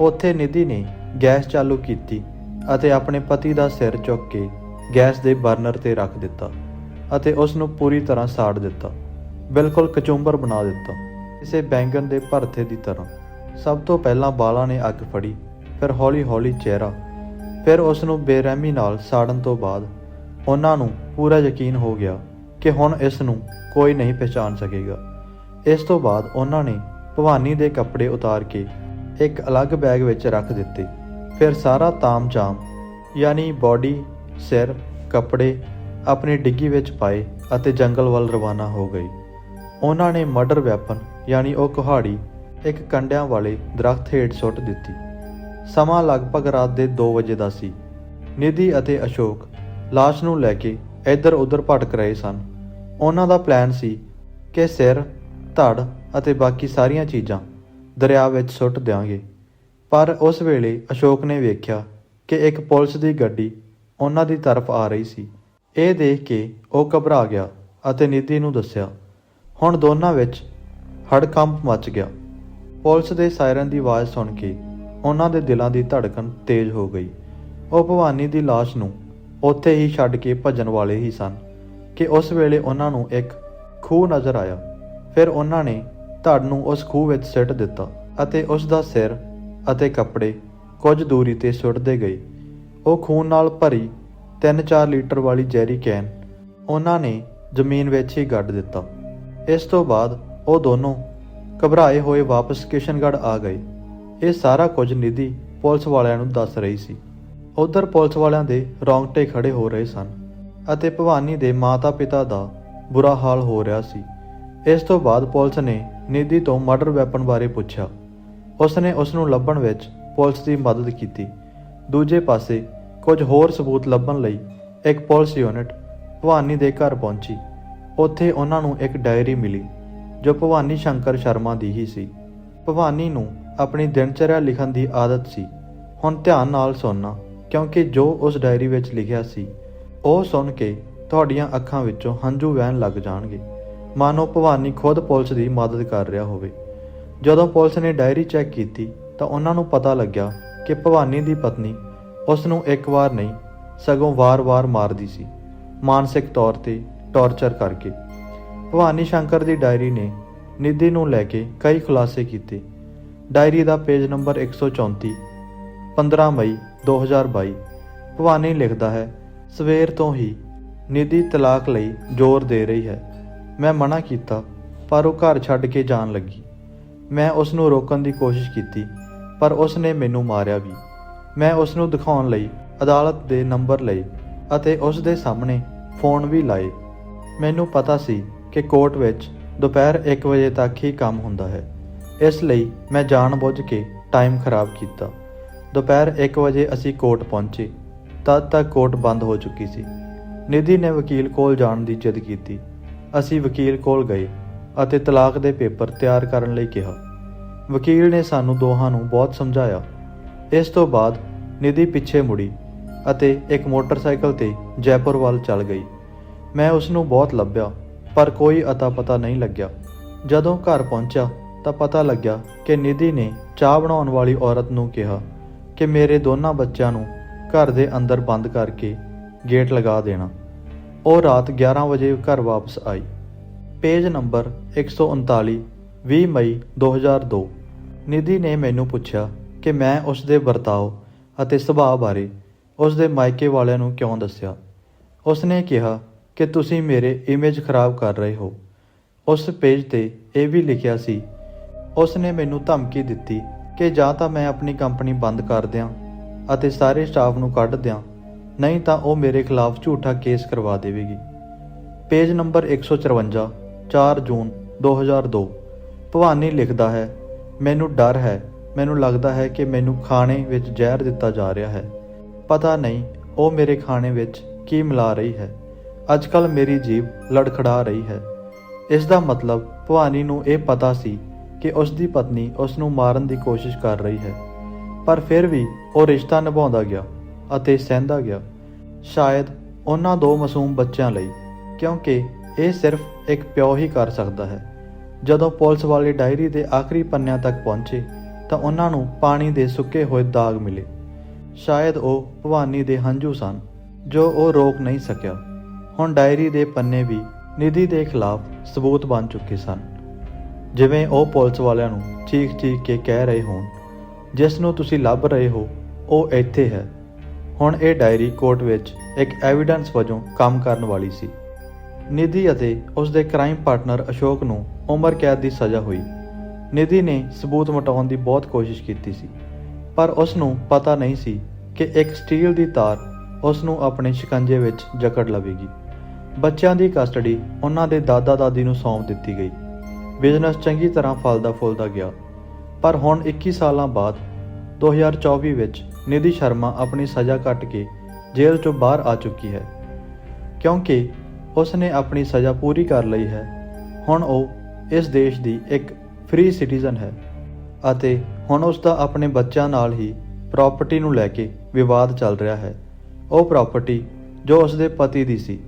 ਉੱਥੇ ਨਿਧੀ ਨੇ ਗੈਸ ਚਾਲੂ ਕੀਤੀ ਅਤੇ ਆਪਣੇ ਪਤੀ ਦਾ ਸਿਰ ਚੁੱਕ ਕੇ ਗੈਸ ਦੇ ਬਰਨਰ ਤੇ ਰੱਖ ਦਿੱਤਾ ਅਤੇ ਉਸ ਨੂੰ ਪੂਰੀ ਤਰ੍ਹਾਂ ਸਾੜ ਦਿੱਤਾ। ਬਿਲਕੁਲ ਕਚੂੰਬਰ ਬਣਾ ਦਿੱਤਾ। ਕਿਸੇ ਬੈਂਗਨ ਦੇ ਭਰਥੇ ਦੀ ਤਰ੍ਹਾਂ। ਸਭ ਤੋਂ ਪਹਿਲਾਂ ਬਾਲਾਂ ਨੇ ਅੱਗ ਫੜੀ, ਫਿਰ ਹੌਲੀ-ਹੌਲੀ ਚਿਹਰਾ, ਫਿਰ ਉਸ ਨੂੰ ਬੇਰਹਿਮੀ ਨਾਲ ਸਾੜਨ ਤੋਂ ਬਾਅਦ ਉਹਨਾਂ ਨੂੰ ਪੂਰਾ ਯਕੀਨ ਹੋ ਗਿਆ ਕਿ ਹੁਣ ਇਸ ਨੂੰ ਕੋਈ ਨਹੀਂ ਪਛਾਣ ਸਕੇਗਾ। ਇਸ ਤੋਂ ਬਾਅਦ ਉਹਨਾਂ ਨੇ ਭਵਾਨੀ ਦੇ ਕੱਪੜੇ ਉਤਾਰ ਕੇ ਇੱਕ ਅਲੱਗ ਬੈਗ ਵਿੱਚ ਰੱਖ ਦਿੱਤੇ। ਫਿਰ ਸਾਰਾ ਤਾਮਝਾਮ, ਯਾਨੀ ਬਾਡੀ, ਸਿਰ, ਕੱਪੜੇ ਆਪਣੀ ਡਿੱਗੀ ਵਿੱਚ ਪਾਏ ਅਤੇ ਜੰਗਲ ਵੱਲ ਰਵਾਨਾ ਹੋ ਗਏ ਉਹਨਾਂ ਨੇ ਮਰਡਰ ਵੈਪਨ, ਯਾਨੀ ਉਹ ਕੁਹਾੜੀ, ਇੱਕ ਕੰਡਿਆਂ ਵਾਲੇ ਦਰਖਤ ਹੇਠ ਸੁੱਟ ਦਿੱਤੀ। ਸਮਾਂ ਲਗਭਗ ਰਾਤ ਦੇ 2 ਵਜੇ ਦਾ ਸੀ। ਨਿਧੀ ਅਤੇ ਅਸ਼ੋਕ ਲਾਸ਼ ਨੂੰ ਲੈ ਕੇ ਇੱਧਰ-ਉੱਧਰ ਭਟਕ ਰਹੇ ਸਨ। ਉਹਨਾਂ ਦਾ ਪਲਾਨ ਸੀ ਕਿ ਸਿਰ, ਧੜ ਅਤੇ ਬਾਕੀ ਸਾਰੀਆਂ ਚੀਜ਼ਾਂ ਦਰਿਆ ਵਿੱਚ ਸੁੱਟ ਦਿਆਂਗੇ। ਪਰ ਉਸ ਵੇਲੇ ਅਸ਼ੋਕ ਨੇ ਵੇਖਿਆ ਕਿ ਇੱਕ ਪੁਲਿਸ ਦੀ ਗੱਡੀ ਉਹਨਾਂ ਦੀ ਤਰਫ ਆ ਰਹੀ ਸੀ। ਇਹ ਦੇਖ ਕੇ ਉਹ ਘਬਰਾ ਗਿਆ ਅਤੇ ਨਿਧੀ ਨੂੰ ਦੱਸਿਆ, ਹੁਣ ਦੋਨਾਂ ਵਿੱਚ ਹੜਕੰਪ ਮਚ ਗਿਆ। ਪੁਲਿਸ ਦੇ ਸਾਇਰਨ ਦੀ ਆਵਾਜ਼ ਸੁਣ ਕੇ ਉਹਨਾਂ ਦੇ ਦਿਲਾਂ ਦੀ ਧੜਕਣ ਤੇਜ਼ ਹੋ ਗਈ। ਉਹ ਭਵਾਨੀ ਦੀ ਲਾਸ਼ ਨੂੰ ਉੱਥੇ ਹੀ ਛੱਡ ਕੇ ਭੱਜਣ ਵਾਲੇ ਹੀ ਸਨ ਕਿ ਉਸ ਵੇਲੇ ਉਹਨਾਂ ਨੂੰ ਇੱਕ ਖੂਹ ਨਜ਼ਰ ਆਇਆ। ਫਿਰ ਉਹਨਾਂ ਨੇ ਧੜ ਨੂੰ ਉਸ ਖੂਹ ਵਿੱਚ ਸਿੱਟ ਦਿੱਤਾ ਅਤੇ ਉਸ ਦਾ ਸਿਰ ਅਤੇ ਕੱਪੜੇ ਕੁਝ ਦੂਰੀ ਤੇ ਸੁੱਟਦੇ ਗਏ। ਉਹ ਖੂਨ ਨਾਲ ਭਰੀ 3-4 ਲੀਟਰ ਵਾਲੀ ਜੈਰੀ ਕੈਨ ਉਹਨਾਂ ਨੇ ਜ਼ਮੀਨ ਵਿੱਚ ਹੀ ਗੱਡ ਦਿੱਤਾ। ਇਸ ਤੋਂ ਬਾਅਦ ਉਹ ਦੋਨੋਂ ਘਬਰਾਏ ਹੋਏ ਵਾਪਸ ਕਿਸ਼ਨਗੜ੍ਹ ਆ ਗਏ। ਇਹ ਸਾਰਾ ਕੁਝ ਨਿਧੀ ਪੁਲਿਸ ਵਾਲਿਆਂ ਨੂੰ ਦੱਸ ਰਹੀ ਸੀ। ਉਧਰ ਪੁਲਿਸ ਵਾਲਿਆਂ ਦੇ ਰੌਂਗਟੇ ਖੜੇ ਹੋ ਰਹੇ ਸਨ ਅਤੇ ਭਵਾਨੀ ਦੇ ਮਾਤਾ-ਪਿਤਾ ਦਾ ਬੁਰਾ ਹਾਲ ਹੋ ਰਿਹਾ ਸੀ। ਇਸ ਤੋਂ ਬਾਅਦ ਪੁਲਿਸ ਨੇ ਨਿਧੀ ਤੋਂ ਮਰਡਰ ਵੈਪਨ ਬਾਰੇ ਪੁੱਛਿਆ। ਉਸ ਨੇ ਉਸ ਨੂੰ ਲੱਭਣ ਵਿੱਚ ਪੁਲਿਸ ਦੀ ਮਦਦ ਕੀਤੀ। ਦੂਜੇ ਪਾਸੇ ਕੁਝ ਹੋਰ ਸਬੂਤ ਲੱਭਣ ਲਈ ਇੱਕ ਪੁਲਿਸ ਯੂਨਿਟ ਭਵਾਨੀ ਦੇ ਘਰ ਪਹੁੰਚੀ। ਉੱਥੇ ਉਹਨਾਂ ਨੂੰ ਇੱਕ ਡਾਇਰੀ ਮਿਲੀ, ਜੋ ਭਵਾਨੀ ਸ਼ੰਕਰ ਸ਼ਰਮਾ ਦੀ ਹੀ ਸੀ। ਭਵਾਨੀ ਨੂੰ ਆਪਣੀ ਦਿਨਚਰਿਆ ਲਿਖਣ ਦੀ ਆਦਤ ਸੀ। ਹੁਣ ਧਿਆਨ ਨਾਲ ਸੁਣਨਾ, ਕਿਉਂਕਿ ਜੋ ਉਸ ਡਾਇਰੀ ਵਿੱਚ ਲਿਖਿਆ ਸੀ, ਉਹ ਸੁਣ ਕੇ ਤੁਹਾਡੀਆਂ ਅੱਖਾਂ ਵਿੱਚੋਂ ਹੰਝੂ ਵਹਿਣ ਲੱਗ ਜਾਣਗੇ। ਮਾਨੋ ਭਵਾਨੀ ਖੁਦ ਪੁਲਿਸ ਦੀ ਮਦਦ ਕਰ ਰਿਹਾ ਹੋਵੇ। ਜਦੋਂ ਪੁਲਿਸ ਨੇ ਡਾਇਰੀ ਚੈੱਕ ਕੀਤੀ, ਤਾਂ ਉਹਨਾਂ ਨੂੰ ਪਤਾ ਲੱਗਿਆ ਕਿ ਭਵਾਨੀ ਦੀ ਪਤਨੀ ਉਸ ਨੂੰ ਇੱਕ ਵਾਰ ਨਹੀਂ, ਸਗੋਂ ਵਾਰ-ਵਾਰ ਮਾਰਦੀ ਸੀ, ਮਾਨਸਿਕ ਤੌਰ ਤੇ ਟੌਰਚਰ ਕਰਕੇ। ਭਵਾਨੀ ਸ਼ੰਕਰ ਦੀ ਡਾਇਰੀ ਨੇ ਨਿਧੀ ਨੂੰ ਲੈ ਕੇ ਕਈ ਖੁਲਾਸੇ ਕੀਤੇ। ਡਾਇਰੀ ਦਾ ਪੇਜ ਨੰਬਰ 134 15 ਮਈ 2022 ਭਵਾਨੀ ਲਿਖਦਾ ਹੈ, ਸਵੇਰ ਤੋਂ ਹੀ ਨਿਧੀ ਤਲਾਕ ਲਈ ਜ਼ੋਰ ਦੇ ਰਹੀ ਹੈ। ਮੈਂ ਮਨਾ ਕੀਤਾ, ਪਰ ਉਹ ਘਰ ਛੱਡ ਕੇ ਜਾਣ ਲੱਗੀ। ਮੈਂ ਉਸ ਨੂੰ ਰੋਕਣ ਦੀ ਕੋਸ਼ਿਸ਼ ਕੀਤੀ, ਪਰ ਉਸ ਨੇ ਮੈਨੂੰ ਮਾਰਿਆ ਵੀ। ਮੈਂ ਉਸ ਨੂੰ ਦਿਖਾਉਣ ਲਈ ਅਦਾਲਤ ਦੇ ਨੰਬਰ ਲਏ ਅਤੇ ਉਸ ਦੇ ਸਾਹਮਣੇ ਫੋਨ ਵੀ ਲਾਏ। ਮੈਨੂੰ ਪਤਾ ਸੀ ਕਿ ਕੋਰਟ ਵਿੱਚ ਦੁਪਹਿਰ 1 ਵਜੇ ਤੱਕ ਹੀ ਕੰਮ ਹੁੰਦਾ ਹੈ। ਇਸ ਲਈ ਮੈਂ ਜਾਣਬੁੱਝ ਕੇ ਟਾਈਮ ਖਰਾਬ ਕੀਤਾ। ਦੁਪਹਿਰ 1 ਵਜੇ ਅਸੀਂ ਕੋਰਟ ਪਹੁੰਚੇ। ਤਦ ਤੱਕ ਕੋਰਟ ਬੰਦ ਹੋ ਚੁੱਕੀ ਸੀ। ਨਿਧੀ ਨੇ ਵਕੀਲ ਕੋਲ ਜਾਣ ਦੀ ਜਿੱਦ ਕੀਤੀ। ਅਸੀਂ ਵਕੀਲ ਕੋਲ ਗਏ ਅਤੇ ਤਲਾਕ ਦੇ ਪੇਪਰ ਤਿਆਰ ਕਰਨ ਲਈ ਕਿਹਾ। ਵਕੀਲ ਨੇ ਸਾਨੂੰ ਦੋਹਾਂ ਨੂੰ ਬਹੁਤ ਸਮਝਾਇਆ। ਇਸ ਤੋਂ ਬਾਅਦ ਨਿਧੀ ਪਿੱਛੇ ਮੁੜੀ ਅਤੇ ਇੱਕ ਮੋਟਰਸਾਈਕਲ ਤੇ ਜੈਪੁਰ ਵੱਲ ਚੱਲ ਗਈ। ਮੈਂ ਉਸ ਨੂੰ ਬਹੁਤ ਲੱਭਿਆ, ਪਰ ਕੋਈ ਅਤਾ ਪਤਾ ਨਹੀਂ ਲੱਗਿਆ। ਜਦੋਂ ਘਰ ਪਹੁੰਚਿਆ ਤਾਂ ਪਤਾ ਲੱਗਿਆ ਕਿ ਨਿਧੀ ਨੇ ਚਾਹ ਬਣਾਉਣ ਵਾਲੀ ਔਰਤ ਨੂੰ ਕਿਹਾ ਕਿ ਮੇਰੇ ਦੋਨਾਂ ਬੱਚਿਆਂ ਨੂੰ ਘਰ ਦੇ ਅੰਦਰ ਬੰਦ ਕਰਕੇ ਗੇਟ ਲਗਾ ਦੇਣਾ। ਉਹ ਰਾਤ 11 ਵਜੇ ਘਰ ਵਾਪਸ ਆਈ। ਪੇਜ ਨੰਬਰ 139 20 ਮਈ 2002 ਨਿਧੀ ਨੇ ਮੈਨੂੰ ਪੁੱਛਿਆ ਕਿ ਮੈਂ ਉਸ ਦੇ ਵਰਤਾਓ ਅਤੇ ਸੁਭਾਅ ਬਾਰੇ ਉਸ ਦੇ ਮਾਇਕੇ ਵਾਲਿਆਂ ਨੂੰ ਕਿਉਂ ਦੱਸਿਆ? ਉਸ ਨੇ ਕਿਹਾ ਕਿ ਤੁਸੀਂ ਮੇਰੇ ਇਮੇਜ ਖਰਾਬ ਕਰ ਰਹੇ ਹੋ। ਉਸ ਪੇਜ ਤੇ ਇਹ ਵੀ ਲਿਖਿਆ ਸੀ ਉਸ ਨੇ ਮੈਨੂੰ ਧਮਕੀ ਦਿੱਤੀ ਕਿ ਜਾਂ ਤਾਂ ਮੈਂ ਆਪਣੀ ਕੰਪਨੀ ਬੰਦ ਕਰ ਦਿਆਂ ਅਤੇ ਸਾਰੇ ਸਟਾਫ ਨੂੰ ਕੱਢ ਦਿਆਂ ਨਹੀਂ ਤਾਂ ਉਹ ਮੇਰੇ ਖਿਲਾਫ ਝੂਠਾ ਕੇਸ ਕਰਵਾ ਦੇਵੇਗੀ। ਪੇਜ ਨੰਬਰ 154 4 ਜੂਨ 2002 ਭਵਾਨੀ ਲਿਖਦਾ ਹੈ, ਮੈਨੂੰ ਡਰ ਹੈ। ਮੈਨੂੰ ਲੱਗਦਾ ਹੈ ਕਿ ਮੈਨੂੰ ਖਾਣੇ ਵਿੱਚ ਜ਼ਹਿਰ ਦਿੱਤਾ ਜਾ ਰਿਹਾ ਹੈ। ਪਤਾ ਨਹੀਂ, ਉਹ ਮੇਰੇ ਖਾਣੇ ਵਿੱਚ ਕੀ ਮਿਲਾ ਰਹੀ ਹੈ। ਅੱਜਕੱਲ ਮੇਰੀ ਜੀਭ ਲੜਖੜਾ ਰਹੀ ਹੈ। ਇਸ ਦਾ ਮਤਲਬ ਭਵਾਨੀ ਨੂੰ ਇਹ ਪਤਾ ਸੀ ਕਿ ਉਸ ਦੀ ਪਤਨੀ ਉਸ ਨੂੰ ਮਾਰਨ ਦੀ ਕੋਸ਼ਿਸ਼ ਕਰ ਰਹੀ ਹੈ। ਪਰ ਫਿਰ ਵੀ ਉਹ ਰਿਸ਼ਤਾ ਨਿਭਾਉਂਦਾ ਗਿਆ ਅਤੇ ਸਹਿੰਦਾ ਗਿਆ। ਸ਼ਾਇਦ ਉਹਨਾਂ ਦੋ ਮਾਸੂਮ ਬੱਚਿਆਂ ਲਈ, ਕਿਉਂਕਿ ਇਹ ਸਿਰਫ ਇੱਕ ਪਿਓ ਹੀ ਕਰ ਸਕਦਾ ਹੈ। ਜਦੋਂ ਪੁਲਿਸ ਵਾਲੇ ਡਾਇਰੀ ਦੇ ਆਖਰੀ ਪੰਨਿਆਂ ਤੱਕ ਪਹੁੰਚੇ, ਤਾਂ ਉਹਨਾਂ ਨੂੰ ਪਾਣੀ ਦੇ ਸੁੱਕੇ ਹੋਏ ਦਾਗ ਮਿਲੇ। ਸ਼ਾਇਦ ਉਹ ਭਵਾਨੀ ਦੇ ਹੰਝੂ ਸਨ, ਜੋ ਉਹ ਰੋਕ ਨਹੀਂ ਸਕਿਆ। ਹੁਣ ਡਾਇਰੀ ਦੇ ਪੰਨੇ ਵੀ ਨਿਧੀ ਦੇ ਖਿਲਾਫ ਸਬੂਤ ਬਣ ਚੁੱਕੇ ਸਨ। ਜਿਵੇਂ ਉਹ ਪੁਲਿਸ ਵਾਲਿਆਂ ਨੂੰ ਚੀਖ-ਚੀਖ ਕੇ ਕਹਿ ਰਹੇ ਹੋਣ, ਜਿਸ ਨੂੰ ਤੁਸੀਂ ਲੱਭ ਰਹੇ ਹੋ, ਉਹ ਇੱਥੇ ਹੈ। ਹੁਣ ਇਹ ਡਾਇਰੀ ਕੋਰਟ ਵਿੱਚ ਇੱਕ ਐਵੀਡੈਂਸ ਵਜੋਂ ਕੰਮ ਕਰਨ ਵਾਲੀ ਸੀ। ਨਿਧੀ ਅਤੇ ਉਸ ਦੇ ਕ੍ਰਾਈਮ ਪਾਰਟਨਰ ਅਸ਼ੋਕ ਨੂੰ ਉਮਰ ਕੈਦ ਦੀ ਸਜ਼ਾ ਹੋਈ। ਨਿਧੀ ਨੇ ਸਬੂਤ ਮਿਟਾਉਣ ਦੀ ਬਹੁਤ ਕੋਸ਼ਿਸ਼ ਕੀਤੀ ਸੀ, ਪਰ ਉਸ ਨੂੰ ਪਤਾ ਨਹੀਂ ਸੀ ਕਿ ਇੱਕ ਸਟੀਲ ਦੀ ਤਾਰ ਉਸ ਨੂੰ ਆਪਣੇ ਸ਼ਿਕੰਜੇ ਵਿੱਚ ਜਕੜ ਲਵੇਗੀ। ਬੱਚਿਆਂ ਦੀ ਕਸਟਡੀ ਉਹਨਾਂ ਦੇ ਦਾਦਾ ਦਾਦੀ ਨੂੰ ਸੌਂਪ ਦਿੱਤੀ ਗਈ। ਬਿਜ਼ਨਸ ਚੰਗੀ ਤਰ੍ਹਾਂ ਫਲਦਾ ਫੁੱਲਦਾ ਗਿਆ। ਪਰ ਹੁਣ 21 ਸਾਲਾਂ ਬਾਅਦ 2024 ਵਿੱਚ ਨਿਧੀ ਸ਼ਰਮਾ ਆਪਣੀ ਸਜ਼ਾ ਕੱਟ ਕੇ ਜੇਲ੍ਹ ਚੋਂ ਬਾਹਰ ਆ ਚੁੱਕੀ ਹੈ। ਕਿਉਂਕਿ ਉਸ ਨੇ ਆਪਣੀ ਸਜ਼ਾ ਪੂਰੀ ਕਰ ਲਈ ਹੈ। ਹੁਣ ਉਹ ਇਸ ਦੇਸ਼ ਦੀ ਇੱਕ ਫ੍ਰੀ ਸਿਟੀਜ਼ਨ ਹੈ ਅਤੇ ਹੁਣ ਉਸ ਦਾ ਆਪਣੇ ਬੱਚਿਆਂ ਨਾਲ ਹੀ ਪ੍ਰਾਪਰਟੀ ਨੂੰ ਲੈ ਕੇ ਵਿਵਾਦ ਚੱਲ ਰਿਹਾ ਹੈ। ਉਹ ਪ੍ਰਾਪਰਟੀ ਜੋ ਉਸ ਦੇ ਪਤੀ ਦੀ ਸੀ,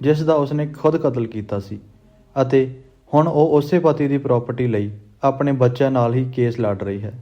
ਜਿਸ ਦਾ ਉਸਨੇ ਖੁਦ ਕਤਲ ਕੀਤਾ ਸੀ ਅਤੇ ਹੁਣ ਉਹ ਉਸੇ ਪਤੀ ਦੀ ਪ੍ਰਾਪਰਟੀ ਲਈ ਆਪਣੇ ਬੱਚਿਆਂ ਨਾਲ ਹੀ ਕੇਸ ਲੜ ਰਹੀ ਹੈ।